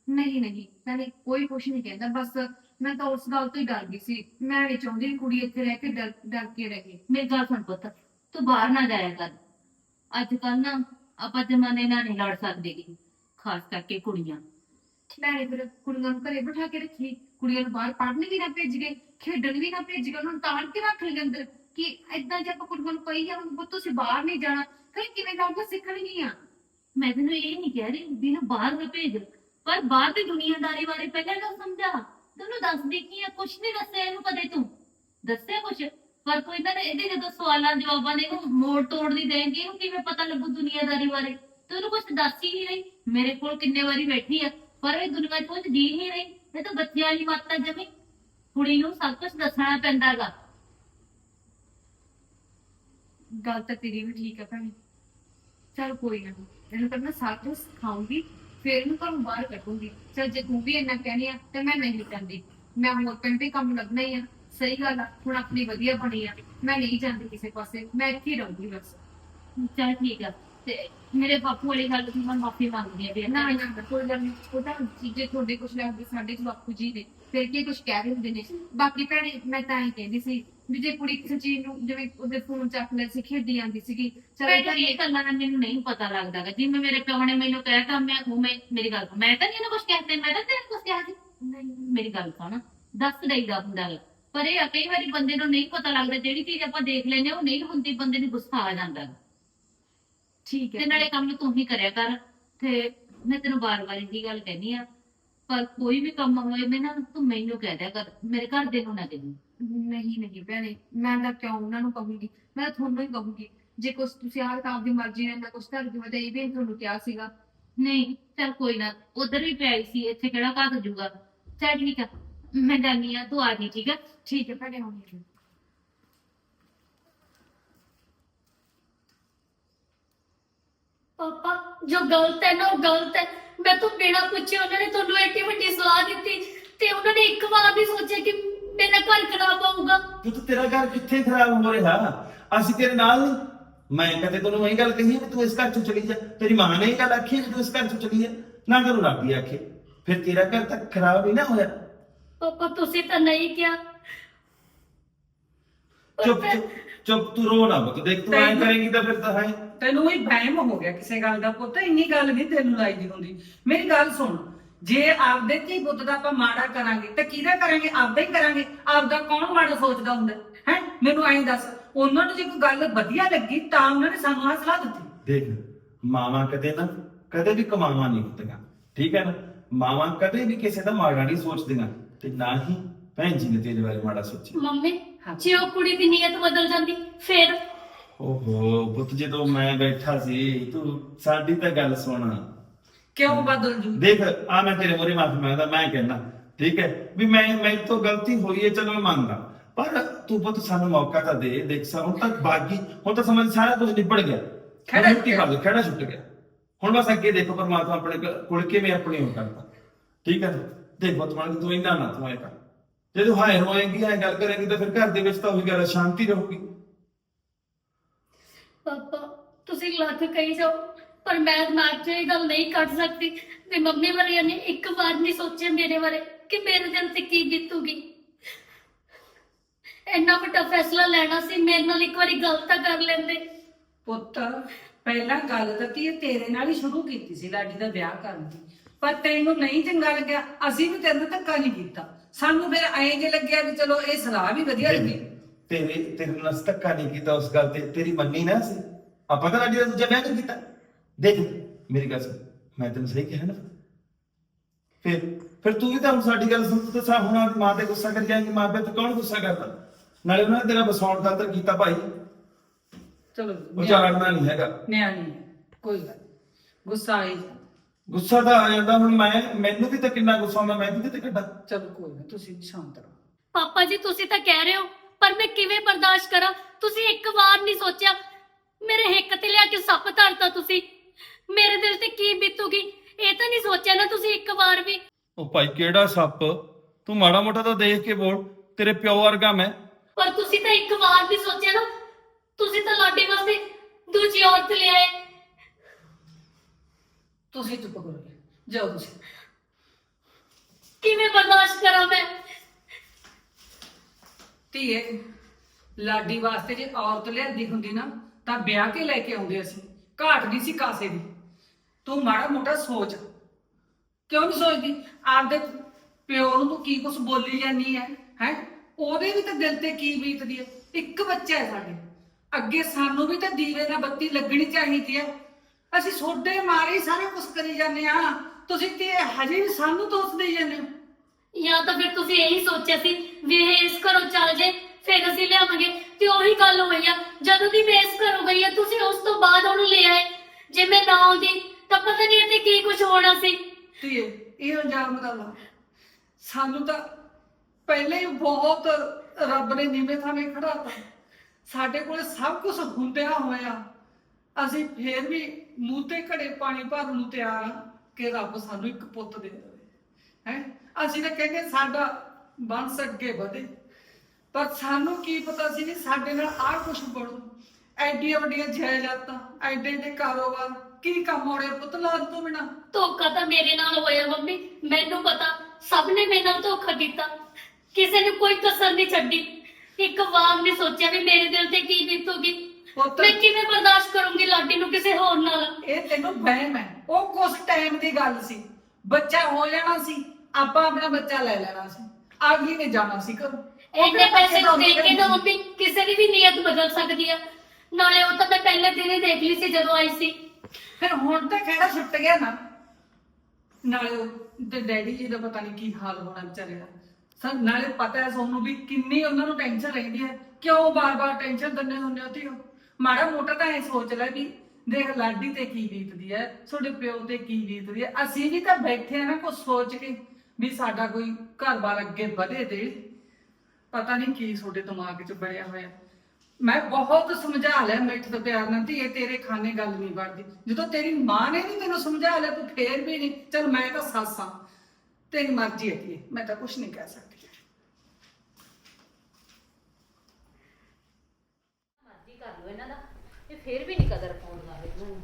ਨਹੀਂ ਨਹੀਂ। ਭੈਣੇ ਕੋਈ ਕੁਛ ਨਹੀਂ ਕਹਿੰਦਾ ਬਸ ਮੈਂ ਤਾਂ ਉਸ ਗੱਲ ਤੋਂ ਹੀ ਡਰ ਗਈ ਸੀ। ਮੈਂ ਨਹੀਂ ਚਾਹੁੰਦੀ ਵੀ ਕੁੜੀ ਇੱਥੇ ਰਹਿ ਕੇ ਡਰ ਡਰ ਕੇ ਰਹੇ। ਮੇਰੀ ਗੱਲ ਸੁਣ ਪੁੱਤ ਤੂੰ ਬਾਹਰ ਨਾ ਜਾਇਆ ਕਰ। ਅੱਜ ਕੱਲ ਨਾ ਆਪਾਂ ਜਮਾਨੇ ਨਾਲ ਨਹੀਂ ਲੜ ਸਕਦੇ ਗੇ, ਖਾਸ ਕਰਕੇ ਕੁੜੀਆਂ। ਭੈਣੇ ਫਿਰ ਕੁੜੀਆਂ ਨੂੰ ਘਰੇ ਬਿਠਾ ਕੇ ਰੱਖੀ। ਕੁੜੀਆਂ ਨੂੰ ਬਾਹਰ ਪੜ੍ਹਨ ਵੀ ਨਾ ਭੇਜ ਗਏ ਖੇਡਣ ਵੀ ਨਾ ਭੇਜ ਗਏ ਉਹਨਾਂ ਨੂੰ ਤਾੜ ਕੇ ਰੱਖ ਲਏ ਅੰਦਰ। ਕਿ ਏਦਾਂ ਜੇ ਆਪਾਂ ਕੁੜੀਆਂ ਨੂੰ ਕਹੀ ਜਾਵਾਂਗੇ ਪੁੱਤ ਤੁਸੀਂ ਬਾਹਰ ਨਹੀਂ ਜਾਣਾ ਫਿਰ ਕਿਵੇਂ ਲੱਗਦਾ ਸਿੱਖਣਗੀਆਂ? ਮੈਂ ਤੈਨੂੰ ਇਹ ਨਹੀਂ ਕਹਿ ਰਹੀ ਵੀ ਨੂੰ ਬਾਹਰ ਨਾ ਭੇਜ। ਪਰ ਬਾਹਰ ਦੀ ਦੁਨੀਆਦਾਰੀ ਬਾਰੇ ਪਹਿਲਾਂ ਤਾਂ ਸਮਝਾ। ਤੈਨੂੰ ਦੱਸਦੀ ਕੀ ਆ? ਕੁਛ ਨਹੀਂ ਦੱਸਿਆ ਇਹਨੂੰ ਕਦੇ ਤੂੰ। ਦੱਸਿਆ ਕੁਛ? ਪਰ ਕੋਈ ਤਾਂ ਇਹਦੇ ਜਦੋਂ ਸਵਾਲਾਂ ਜਵਾਬਾਂ ਨੇ ਇਹਨੂੰ ਮੋੜ ਤੋੜ ਨਹੀਂ ਦੇਂਗੀ ਇਹਨੂੰ ਕਿਵੇਂ ਪਤਾ ਲੱਗੂ ਦੁਨੀਆਦਾਰੀ ਬਾਰੇ? ਤੈਨੂੰ ਕੁਛ ਦੱਸ ਹੀ ਨਹੀਂ ਰਹੀ। ਮੇਰੇ ਕੋਲ ਕਿੰਨੇ ਵਾਰੀ ਬੈਠੀ ਆ, ਪਰ ਇਹ ਦੁਨੀਆ 'ਚ ਜੀ ਨਹੀਂ। ਰਹੀ ਇਹ ਤਾਂ ਬੱਚਿਆਂ ਵਾਲੀ ਮਾਤਾ ਜਮੀ। ਕੁੜੀ ਨੂੰ ਸਭ ਕੁਝ ਦੱਸਣਾ ਪੈਂਦਾਗਾ। ਗੱਲ ਤਾਂ ਤੇਰੀ ਵੀ ਠੀਕ ਆ ਭੈਣੇ। ਚਲ ਕੋਈ ਨਾ, ਇਹਨੂੰ ਤਾਂ ਮੈਂ ਸਾਰਾ ਸਿਖਾਉਂਗੀ। ਫਿਰ ਇਹਨੂੰ ਘਰੋਂ ਬਾਹਰ ਕੱਢੂੰਗੀ। ਚਲ ਜੇ ਤੂੰ ਵੀ ਇੰਨਾ ਕਹਿਣੀ ਆ, ਤੇ ਮੈਂ ਨਹੀਂ ਕਹਿੰਦੀ ਮੈਂ ਹੋਰ ਪਿੰਡ ਵੀ ਕੰਮ ਲੱਗਣਾ ਹੀ ਆ। ਸਹੀ ਗੱਲ ਆ, ਹੁਣ ਆਪਣੀ ਵਧੀਆ ਬਣੀ ਆ। ਮੈਂ ਨਹੀਂ ਜਾਂਦੀ ਕਿਸੇ ਪਾਸੇ, ਮੈਂ ਇੱਥੇ ਰਹੂੰਗੀ ਬਸ। ਚਲ ਠੀਕ ਆ। ਤੇ ਮੇਰੇ ਬਾਪੂ ਵਾਲੀ ਗੱਲ ਤੋਂ ਮੈਂ ਮਾਫੀ ਮੰਗਦੀ ਆ ਵੀ ਨਾ ਨਾ ਕੋਈ ਗੱਲ ਨਹੀਂ। ਉਹ ਤਾਂ ਜੇ ਤੁਹਾਡੇ ਕੁਝ ਲੱਗਦੇ ਸਾਡੇ ਚ ਬਾਪੂ ਜੀ ਨੇ। ਫਿਰ ਕੀ ਕੁਝ ਕਹਿ ਰਹੇ ਹੁੰਦੇ ਨੇ? ਬਾਕੀ ਭੈਣੇ ਮੈਂ ਤਾਂ ਹੀ ਕਹਿੰਦੀ ਸੀ ਵੀ ਜੇ ਕੁੜੀ ਕਿਸੇ ਚੀਜ਼ ਨੂੰ ਜਿਵੇਂ ਉਹਦੇ ਫੋਨ ਚੱਕ ਲੈ ਸੀ ਖੇਡੀ ਜਾਂਦੀ ਸੀਗੀ ਚਲ ਇਹ ਗੱਲਾਂ ਦਾ ਮੈਨੂੰ ਨਹੀਂ ਪਤਾ ਲੱਗਦਾ ਗਾ ਜਿਵੇਂ ਮੇਰੇ ਪਿਓ ਨੇ ਮੈਨੂੰ ਕਹਿਤਾ ਮੈਂ ਉਹ ਮੈਂ ਮੇਰੀ ਗੱਲ ਸੁਣ। ਮੈਂ ਤਾਂ ਨਹੀਂ ਇਹਨੂੰ ਕੁਝ ਕਹਿੰਦੇ ਮੈਂ ਤਾਂ ਤੈਨੂੰ ਕੁਝ ਕਿਹਾ ਸੀ। ਨਹੀਂ ਮੇਰੀ ਗੱਲ ਸੁਣ ਦੱਸ ਦੇਈਦਾ ਹੁੰਦਾ ਗਾ ਪਰ ਇਹ ਆ, ਕਈ ਵਾਰੀ ਬੰਦੇ ਨੂੰ ਨਹੀਂ ਪਤਾ ਲੱਗਦਾ ਜਿਹੜੀ ਚੀਜ਼ ਆਪਾਂ ਦੇਖ ਲੈਨੇ ਉਹ ਨਹੀਂ ਹੁੰਦੀ ਬੰਦੇ ਨੂੰ ਗੁੱਸਾ ਆ ਜਾਂਦਾ। ਗਾ। ਠੀਕ ਹੈ ਤੇ ਨਾਲੇ ਕੰਮ ਤੂੰ ਹੀ ਕਰਿਆ ਕਰ। ਤੇ ਮੈਂ ਤੈਨੂੰ ਬਾਰ-ਬਾਰ ਇਹੀ ਗੱਲ ਕਹਿਨੀ ਆ ਪਰ ਕੋਈ ਵੀ ਕੰਮ ਹੋਏ ਮੈਂ ਨਾ ਤੂੰ ਮੈਨੂੰ ਕਹਿ ਦਿਆ ਕਰ ਮੇਰੇ ਘਰ ਦੇ ਨੂੰ ਨਾ ਕਹੀ ਨਹੀਂ ਨਹੀਂ ਭੈਣੇ ਮੈਂ ਤਾਂ ਕਿਉਂ ਉਹਨਾਂ ਨੂੰ ਕਹੂੰਗੀ? ਮੈਂ ਤਾਂ ਤੁਹਾਨੂੰ ਹੀ ਕਹੂੰਗੀ ਜੇ ਕੁਛ ਤੁਸੀਂ ਆਹ ਤਾਂ ਆਪਦੀ ਮਰਜ਼ੀ ਨਾਲ ਨਾ ਕੁਛ ਕਰ ਦਿਓ ਤਾਂ ਇਹ ਵੀ ਤੁਹਾਨੂੰ ਕਿਹਾ ਸੀਗਾ। ਨਹੀਂ ਚੱਲ ਕੋਈ ਨਾ ਉਧਰ ਵੀ ਪਿਆਈ ਸੀ ਇੱਥੇ ਕਿਹੜਾ ਘਾਤ ਜੂਗਾ। ਚੱਲ ਠੀਕ ਆ ਮੈਂ ਜਾਨੀ ਆ ਤੂੰ ਆ ਜੀ ਠੀਕ ਆ? ਠੀਕ ਹੈ ਭੈਣੇ ਹੋਣੀ ਪਾਪਾ ਜੋ ਗਲਤ ਹੈ ਨਾ ਉਹ ਗਲਤ ਹੈ। ਮੈਂ ਤੋਂ ਬਿਨਾਂ ਪੁੱਛੇ ਉਹਨਾਂ ਨੇ ਤੁਹਾਨੂੰ ਐਡੀ ਵੱਡੀ ਸਲਾਹ ਦਿੱਤੀ ਤੇ ਉਹਨਾਂ ਨੇ ਇੱਕ ਵਾਰ ਵੀ ਸੋਚਿਆ ਕਿ ਮੇਰਾ ਘਰ ਖਰਾਬ ਹੋਊਗਾ। ਪੁੱਤ ਤੇਰਾ ਘਰ ਕਿੱਥੇ ਖਰਾਬ ਹੋ ਰਿਹਾ? ਅਸੀਂ ਤੇਰੇ ਨਾਲ ਨਹੀਂ ਮੈਂ ਕਦੇ ਤੈਨੂੰ ਇਹ ਗੱਲ ਕਹੀ ਹੈ ਵੀ ਤੂੰ ਇਸ ਘਰ ਚੋਂ ਚਲੀ ਜਾ। ਤੇਰੀ ਮਾਂ ਨੇ ਇਹ ਗੱਲ ਆਖੀ ਹੈ ਵੀ ਤੂੰ ਇਸ ਘਰ ਚੋਂ ਚਲੀ ਜਾ। ਨਾ ਕਰੋ ਰੱਬੀ ਆਖੇ। ਫਿਰ ਤੇਰਾ ਘਰ ਤਾਂ ਖਰਾਬ ਹੀ ਨਾ ਹੋਇਆ। ਪਾਪਾ ਤੁਸੀਂ ਤਾਂ ਨਹੀਂ ਕਿਹਾ। ਪਰ ਚੁੱਪ ਚੁੱਪ ਚੁੱਪ ਤੂੰ ਰੋ ਨਾ ਪੁੱਤ। ਦੇਖ ਤੂੰ ਐਂ ਕਰੇਂਗੀ ਤਾਂ ਫਿਰ ਤਾਂ ਹੈ। ਤੈਨੂੰ ਹੀ ਵਹਿਮ ਹੋ ਗਿਆ ਕਿਸੇ ਗੱਲ ਦਾ ਪੁੱਤ ਇੰਨੀ ਗੱਲ ਨਹੀਂ ਤੈਨੂੰ ਲਾਈ ਦੀ ਹੁੰਦੀ। ਮੇਰੀ ਗੱਲ ਸੁਣ ਜੇ ਆਪਦੇ ਧੀ ਪੁੱਤ ਦਾ ਆਪਾਂ ਮਾੜਾ ਕਰਾਂਗੇ ਤਾਂ ਕਿਹਦਾ ਕਰਾਂਗੇ? ਆਪਦਾ ਹੀ ਕਰਾਂਗੇ। ਆਪਦਾ ਕੌਣ ਮਾੜਾ ਸੋਚਦਾ ਹੁੰਦਾ? ਹੈ? ਮੈਨੂੰ ਐਂ ਦੱਸ ਉਹਨਾਂ ਨੂੰ ਜੇ ਕੋਈ ਗੱਲ ਵਧੀਆ ਲੱਗੀ ਤਾਂ ਉਹਨਾਂ ਨੇ ਸਾਨੂੰ ਆਹ ਸਲਾਹ ਦਿੱਤੀ। ਦੇਖ ਮਾਵਾਂ ਕਦੇ ਨਾ ਕਦੇ ਵੀ ਕਮਾਵਾਂ ਨਹੀਂ ਹੁੰਦੀਆਂ ਠੀਕ ਹੈ ਨਾ? ਮਾਵਾਂ ਕਦੇ ਵੀ ਕਿਸੇ ਦਾ ਮਾੜਾ ਨਹੀਂ ਸੋਚਦੀਆਂ ਤੇ ਨਾ ਹੀ ਭੈਣ ਜੀ ਨੇ ਤੇਰੇ ਬਾਰੇ ਮਾੜਾ ਸੋਚਿਆ। ਮੰਮੀ ਹਾਂ। ਜੇ ਉਹ ਕੁੜੀ ਦੀ ਨੀਅਤ ਬਦਲ ਜਾਂਦੀ ਫਿਰ? ਓਹੋ ਪੁੱਤ ਜਦੋਂ ਮੈਂ ਬੈਠਾ ਸੀ ਤੂੰ ਸਾਡੀ ਤਾਂ ਗੱਲ ਸੁਣ। ਕਿਉਂ ਬਦਲ ਜੂ? ਦੇਖ ਆ ਮੈਂ ਤੇਰੇ ਮੋਰੇ ਮਾਫੀ ਮੰਗਦਾ ਮੈਂ ਕਹਿਣਾ ਠੀਕ ਹੈ ਵੀ ਮੈਂ ਮੇਰੇ ਤੋਂ ਗਲਤੀ ਹੋਈ ਹੈ ਚਲੋ ਮੈਂ ਮੰਨਦਾ। ਪਰ ਤੂੰ ਪੁੱਤ ਸਾਨੂੰ ਮੌਕਾ ਤਾਂ ਦੇ ਦੇਖ ਸਾ ਹੁਣ ਤੱਕ ਬਾਗੀ ਹੁਣ ਤਾਂ ਸਮਝ ਸਾਰਾ ਕੁਝ ਨਿਬੜ ਗਿਆ। ਖਹਿੜਾ ਖੜਾ ਛੁੱਟੀ ਕਰ ਦੇ ਖੜਾ ਛੁੱਟ ਗਿਆ। ਹੁਣ ਬਸ ਅੱਗੇ ਦੇਖੋ ਪਰਮਾਤਮਾ ਆਪਣੇ ਕੋਲ- ਕਿਵੇਂ ਆਪਣੀ ਹੋ ਕਰਦਾ। ਠੀਕ ਹੈ? ਦੇਖ ਪੁੱਤ ਮਨ ਤੂੰ ਇੰਨਾ ਨਾ ਤੂੰ ਐ ਕਰ। ਜੇ ਤੂੰ ਹਾਇਰ ਹੋਏਗੀ ਐ ਗੱਲ ਕਰੇਂਗੀ ਤਾਂ ਫਿਰ ਘਰ ਦੇ ਵਿੱਚ ਤਾਂ ਉਹੀ ਗੱਲ ਸ਼ਾਂਤੀ ਰਹੂਗੀ। ਪਾਪਾ, ਤੁਸੀਂ ਲੱਖ ਕਹੀ ਜਾਓ, ਪਰ ਮੈਂ ਦਿਮਾਗ 'ਚ ਇਹ ਗੱਲ ਨਹੀਂ ਕੱਢ ਸਕਦੀ ਵੀ ਮੰਮੀ ਵਰਿਆ ਨੇ ਇੱਕ ਵਾਰ ਨਹੀਂ ਸੋਚਿਆ ਮੇਰੇ ਬਾਰੇ ਕਿ ਮੇਰੇ ਦਿਲ ਤੇ ਕੀ ਬੀਤੂਗੀ। ਇੰਨਾ ਵੱਡਾ ਫੈਸਲਾ ਲੈਣਾ ਸੀ, ਮੇਰੇ ਨਾਲ ਇੱਕ ਵਾਰੀ ਗੱਲ ਤਾਂ ਕਰ ਲੈਂਦੇ। ਪੁੱਤ, ਪਹਿਲਾਂ ਗੱਲ ਤਾਂ ਤੀ ਤੇਰੇ ਨਾਲ ਹੀ ਸ਼ੁਰੂ ਕੀਤੀ ਸੀ ਲਾਡੀ ਦਾ ਵਿਆਹ ਕਰਨ ਦੀ। ਪਰ ਤੈਨੂੰ ਨਹੀਂ ਚੰਗਾ ਲੱਗਿਆ, ਅਸੀਂ ਵੀ ਤੇਰੇ ਨਾਲ ਧੱਕਾ ਨਹੀਂ ਕੀਤਾ। ਸਾਨੂੰ ਫਿਰ ਐਂ ਜੇ ਲੱਗਿਆ ਵੀ ਚਲੋ ਇਹ ਸਲਾਹ ਵੀ ਵਧੀਆ ਲੱਗੀ। ਤੇਰੇ ਤੇਰੇ ਨਾਲ ਅਸੀਂ ਧੱਕਾ ਨਹੀਂ ਕੀਤਾ ਉਸ ਗੱਲ ਤੇ ਤੇਰੀ ਮੰਨੀ ਨਾ ਸੀ ਆਪਾਂ ਤਾਂ ਅੱਜ ਦਾ ਦੂਜਾ ਵਿਆਹ ਨਹੀਂ ਕੀਤਾ। ਦੇਖ ਮੇਰੀ ਗੱਲ ਸੁਣ ਮੈਂ ਤੈਨੂੰ ਸਹੀ ਕਿਹਾ ਨਾ। ਫਿਰ ਫਿਰ ਤੂੰ ਵੀ ਤਾਂ ਸਾਡੀ ਗੱਲ ਸੁਣ ਤੂੰ ਤਾਂ ਸਾ ਹੁਣ ਆਪਣੀ ਮਾਂ ਤੇ ਗੁੱਸਾ ਕਰ ਜਾਏਂਗੀ ਮਾਂ ਤੇ ਕੌਣ ਗੁੱਸਾ ਕਰਦਾ? ਨਾਲੇ ਉਹਨਾਂ ਨੇ ਤੇਰਾ ਬਸਾਉਣ ਖਾਤਰ ਕੀਤਾ ਭਾਈ। ਚਲੋ ਉਹ ਝਾੜਨਾ ਨਹੀਂ ਹੈਗਾ। ਨਿਆਣੀ ਕੋਈ ਗੱਲ ਨੀ। ਗੁੱਸਾ ਆਈ। ਗੁੱਸਾ ਤਾਂ ਆ ਜਾਂਦਾ ਹੁਣ ਮੈਂ ਮੈਨੂੰ ਵੀ ਤਾਂ ਕਿੰਨਾ ਗੁੱਸਾ ਆਉਂਦਾ ਮੈਂ ਕਿਤੇ ਤੇ ਕੱਢਾਂ। ਚਲੋ ਕੋਈ ਨਾ ਤੁਸੀਂ ਸ਼ਾਂਤ ਰਹੋ। ਪਾਪਾ ਜੀ ਤੁਸੀਂ ਤਾਂ ਕਹਿ ਰਹੇ ਹੋ ਪਰ ਮੈਂ ਕਿਵੇਂ ਬਰਦਾਸ਼ਤ ਕਰਾਂ? ਤੁਸੀਂ ਇੱਕ ਵਾਰ ਨਹੀਂ ਸੋਚਿਆ ਮੇਰੇ ਹਿੱਕ ਤੇ ਲਿਆ ਕੇ ਸੱਪ ਧਰਤਾ ਤੁਸੀਂ? ਮੇਰੇ ਦਿਲ ਤੇ ਕੀ ਬੀਤੂਗੀ? ਇਹ ਤਾਂ ਨਹੀਂ ਸੋਚਿਆ ਨਾ ਤੁਸੀਂ ਇੱਕ ਵਾਰ ਵੀ। ਉਹ ਭਾਈ ਕਿਹੜਾ ਸੱਪ? ਤੂੰ ਮਾੜਾ ਮੋਟਾ ਤਾਂ ਦੇਖ ਕੇ ਬੋਲ ਤੇਰੇ ਪਿਓ ਵਰਗਾ ਮੈਂ। ਪਰ ਤੁਸੀਂ ਤਾਂ ਇੱਕ ਵਾਰ ਵੀ ਸੋਚਿਆ ਨਾ ਤੁਸੀਂ ਤਾਂ ਲਾਡੀ ਵਾਸਤੇ ਦੂਜੀ ਔਰਤ ਲਿਆਏ ਤੁਸੀਂ ਚੁੱਪ ਕਰੋ ਜਾਓ ਤੁਸੀਂ। ਕਿਵੇਂ ਬਰਦਾਸ਼ਤ ਕਰਾਂ ਮੈਂ ਧੀਏ ਲਾਡੀ ਵਾਸਤੇ ਜੇ ਔਰਤ ਲਿਆਂਦੀ ਹੁੰਦੀ ਨਾ, ਤਾਂ ਵਿਆਹ ਕੇ ਲੈ ਕੇ ਆਉਂਦੇ ਅਸੀਂ। ਘਾਟ ਨਹੀਂ ਸੀ ਕਾਸੇ ਦੀ। ਤੂੰ ਮਾੜਾ ਮੋਟਾ ਸੋਚ। ਕਿਉਂ ਨਹੀਂ ਸੋਚਦੀ? ਆਪਦੇ ਪਿਓ ਨੂੰ ਤੂੰ ਕੀ ਕੁਛ ਬੋਲੀ ਜਾਂਦੀ ਹੈ ਹੈ? ਉਹਦੇ ਵੀ ਤਾਂ ਦਿਲ ਤੇ ਕੀ ਬੀਤਦੀ ਹੈ ਇੱਕ ਬੱਚਾ ਹੈ ਸਾਡੇ। ਅੱਗੇ ਸਾਨੂੰ ਵੀ ਤਾਂ ਦੀਵੇ ਨਾਲ ਬੱਤੀ ਲੱਗਣੀ ਚਾਹੀਦੀ ਹੈ ਅਸੀਂ ਸੋਡੇ ਮਾਰੇ ਸਾਰਾ ਕੁਝ ਕਰੀ ਜਾਂਦੇ ਆ। ਤੁਸੀਂ ਤੇ ਹਜੇ ਵੀ ਸਾਨੂੰ ਦੋਸ਼ ਦੇਈ ਜਾਂਦੇ ਹੋ। ਜਾਂ ਤਾਂ ਫਿਰ ਤੁਸੀਂ ਇਹੀ ਸੋਚਿਆ ਸੀ ਵੀ ਇਹ ਇਸ ਘਰੋਂ ਚੱਲ ਜੇ, ਫਿਰ ਅਸੀਂ ਲਿਆਵਾਂਗੇ। ਤੇ ਉਹੀ ਗੱਲ ਹੋਈ ਆ, ਜਦੋਂ ਦੀ ਮੈਂ ਇਸ ਘਰੋਂ ਗਈ ਆ, ਤੁਸੀਂ ਉਸ ਤੋਂ ਬਾਅਦ ਉਹਨੂੰ ਲੈ ਆਏ। ਜੇ ਮੈਂ ਨਾ ਆਉਂਦੀ, ਤਾਂ ਪਤਾ ਨਹੀਂ ਇੱਥੇ ਕੀ ਕੁਝ ਹੋਣਾ ਸੀ। ਧੀਏ, ਇਹ ਇਲਜ਼ਾਮ ਲਾ। ਸਾਨੂੰ ਤਾਂ ਪਹਿਲੇ ਹੀ ਬਹੁਤ ਰੱਬ ਨੇ ਨੀਵੇਂ ਥਾਵੇਂ ਖੜਾਤਾ ਸਾਡੇ ਕੋਲ ਸਭ ਕੁਝ ਹੁੰਦਿਆ ਹੋਇਆ ਅਸੀਂ ਫੇਰ ਵੀ ਮੂੰਹ ਤੇ ਘੜੇ ਪਾਣੀ ਭਰਨ ਨੂੰ ਤਿਆਰ ਹਾਂ ਕਿ ਰੱਬ ਸਾਨੂੰ ਇੱਕ ਪੁੱਤ ਦੇ ਦੇਵੇ। ਹੈ? ਅਸੀਂ ਤਾਂ ਕਹਿੰਦੇ ਸਾਡਾ ਬੰਸ ਅੱਗੇ ਵਧੇ। ਪਰ ਸਾਨੂੰ ਕੀ ਪਤਾ ਸੀ ਕਿ ਸਾਡੇ ਨਾਲ ਆਹ ਕੁਝ ਬਣੂ। ਐਡੀਆਂ ਵੱਡੀਆਂ ਜਾਇਦਾਦਾਂ ਐਡੇ ਐਡੇ ਕਾਰੋਬਾਰ ਕੀ ਕੰਮ ਹੋਣੇ ਪੁੱਤ ਲਾਦ ਤੋਂ ਬਿਨਾ? ਧੋਖਾ ਤਾਂ ਮੇਰੇ ਨਾਲ ਹੋਇਆ ਮੰਮੀ। ਮੈਨੂੰ ਪਤਾ ਸਭ ਨੇ ਮੇਰੇ ਨਾਲ ਧੋਖਾ ਕੀਤਾ। ਕਿਸੇ ਨੇ ਕੋਈ ਕਸਰ ਨਹੀਂ ਛੱਡੀ। ਇੱਕ ਵਾਰ ਨਹੀਂ ਸੋਚਿਆ ਵੀ ਮੇਰੇ ਦਿਲ ਤੇ ਕੀ ਬੀਤੂਗੀ। ਪੁੱਤ ਮੈਂ ਕਿਵੇਂ ਬਰਦਾਸ਼ਤ ਕਰੂੰਗੀ ਲਾਡੀ ਨੂੰ ਕਿਸੇ ਹੋਰ ਨਾਲ? ਇਹ ਤੈਨੂੰ ਵਹਿਮ ਹੈ। ਉਹ ਕੁਛ ਟਾਈਮ ਦੀ ਗੱਲ ਸੀ। ਬੱਚਾ ਹੋ ਜਾਣਾ ਸੀ। ਆਪਾਂ ਆਪਣਾ ਬੱਚਾ ਲੈ ਲੈਣਾ ਸੀ। ਅਗਲੀ ਨੇ ਜਾਣਾ ਸੀ ਘਰੋਂ। ਉਹ ਇੰਨੇ ਫਿਰ ਪੈਸੇ ਬੱਚੇ ਦੇ ਕੇ ਨਾ ਮੰਮੀ ਕਿਸੇ ਦੀ ਵੀ ਨੀਅਤ ਬਦਲ ਸਕਦੀ ਆ। ਨਾਲੇ ਉਹ ਤਾਂ ਮੈਂ ਪਹਿਲੇ ਦਿਨ ਹੀ ਦੇਖ ਲਈ ਸੀ ਜਦੋਂ ਆਈ ਸੀ। ਫਿਰ ਹੁਣ ਤਾਂ ਕਿਹੜਾ ਛੁੱਟ ਗਿਆ ਨਾ। ਨਾਲੇ ਉਹ ਤੇ ਡੈਡੀ ਜੀ ਦਾ ਪਤਾ ਨਹੀਂ ਕੀ ਹਾਲ ਹੋਣਾ ਵਿਚਾਰੇ ਦਾ। ਸਰ ਨਾਲੇ ਪਤਾ ਹੈ ਸੋਨੂੰ ਵੀ ਕਿੰਨੀ ਉਹਨਾਂ ਨੂੰ ਟੈਨਸ਼ਨ ਰਹਿੰਦੀ ਹੈ। ਕਿਉਂ ਬਾਰ-ਬਾਰ ਟੈਨਸ਼ਨ ਦਿੰਦੇ ਹੁੰਦੇ ਹੋ ਧੀਓ ਮਾੜਾ ਮੋਟਾ ਤਾਂ ਇਹ ਸੋਚ ਲੈ ਵੀ ਦੇਖ ਲਾਡੀ ਤੇ ਕੀ ਬੀਤਦੀ ਹੈ ਤੁਹਾਡੇ ਪਿਓ ਤੇ ਕੀ ਬੀਤਦੀ ਹੈ। ਅਸੀਂ ਵੀ ਤਾਂ ਬੈਠੇ ਆ ਨਾ ਕੁਝ ਸੋਚ ਕੇ। ਵੀ ਸਾਡਾ ਕੋਈ ਘਰ-ਬਾਰ ਅੱਗੇ ਵਧੇ ਦੇ ਪਤਾ ਨਹੀਂ ਕੀ ਤੁਹਾਡੇ ਦਿਮਾਗ 'ਚ ਬਣਿਆ ਹੋਇਆ। ਮੈਂ ਬਹੁਤ ਸਮਝਾ ਲਿਆ ਮਿੱਠ ਤੋਂ ਪਿਆਰ ਨਾਲ ਧੀਏ ਤੇਰੇ ਖਾਨੇ ਗੱਲ ਨਹੀਂ ਬਣਦੀ। ਜਦੋਂ ਤੇਰੀ ਮਾਂ ਨੇ ਨਹੀਂ ਤੈਨੂੰ ਸਮਝਾ ਲਿਆ ਤੂੰ ਫੇਰ ਵੀ ਨਹੀਂ। ਚਲ ਮੈਂ ਤਾਂ ਸੱਸ ਹਾਂ। ਤੇਰੀ ਮਰਜ਼ੀ ਹੈ ਧੀਏ ਮੈਂ ਤਾਂ ਕੁਝ ਨਹੀਂ ਕਹਿ ਸਕਦੀ। ਮਰਜ਼ੀ ਕਰ ਲਓ ਇਹਨਾਂ ਦਾ ਇਹ ਫੇਰ ਵੀ ਨਹੀਂ ਕਦਰ ਪਾਉਂਦਾ ਇਹਨੂੰ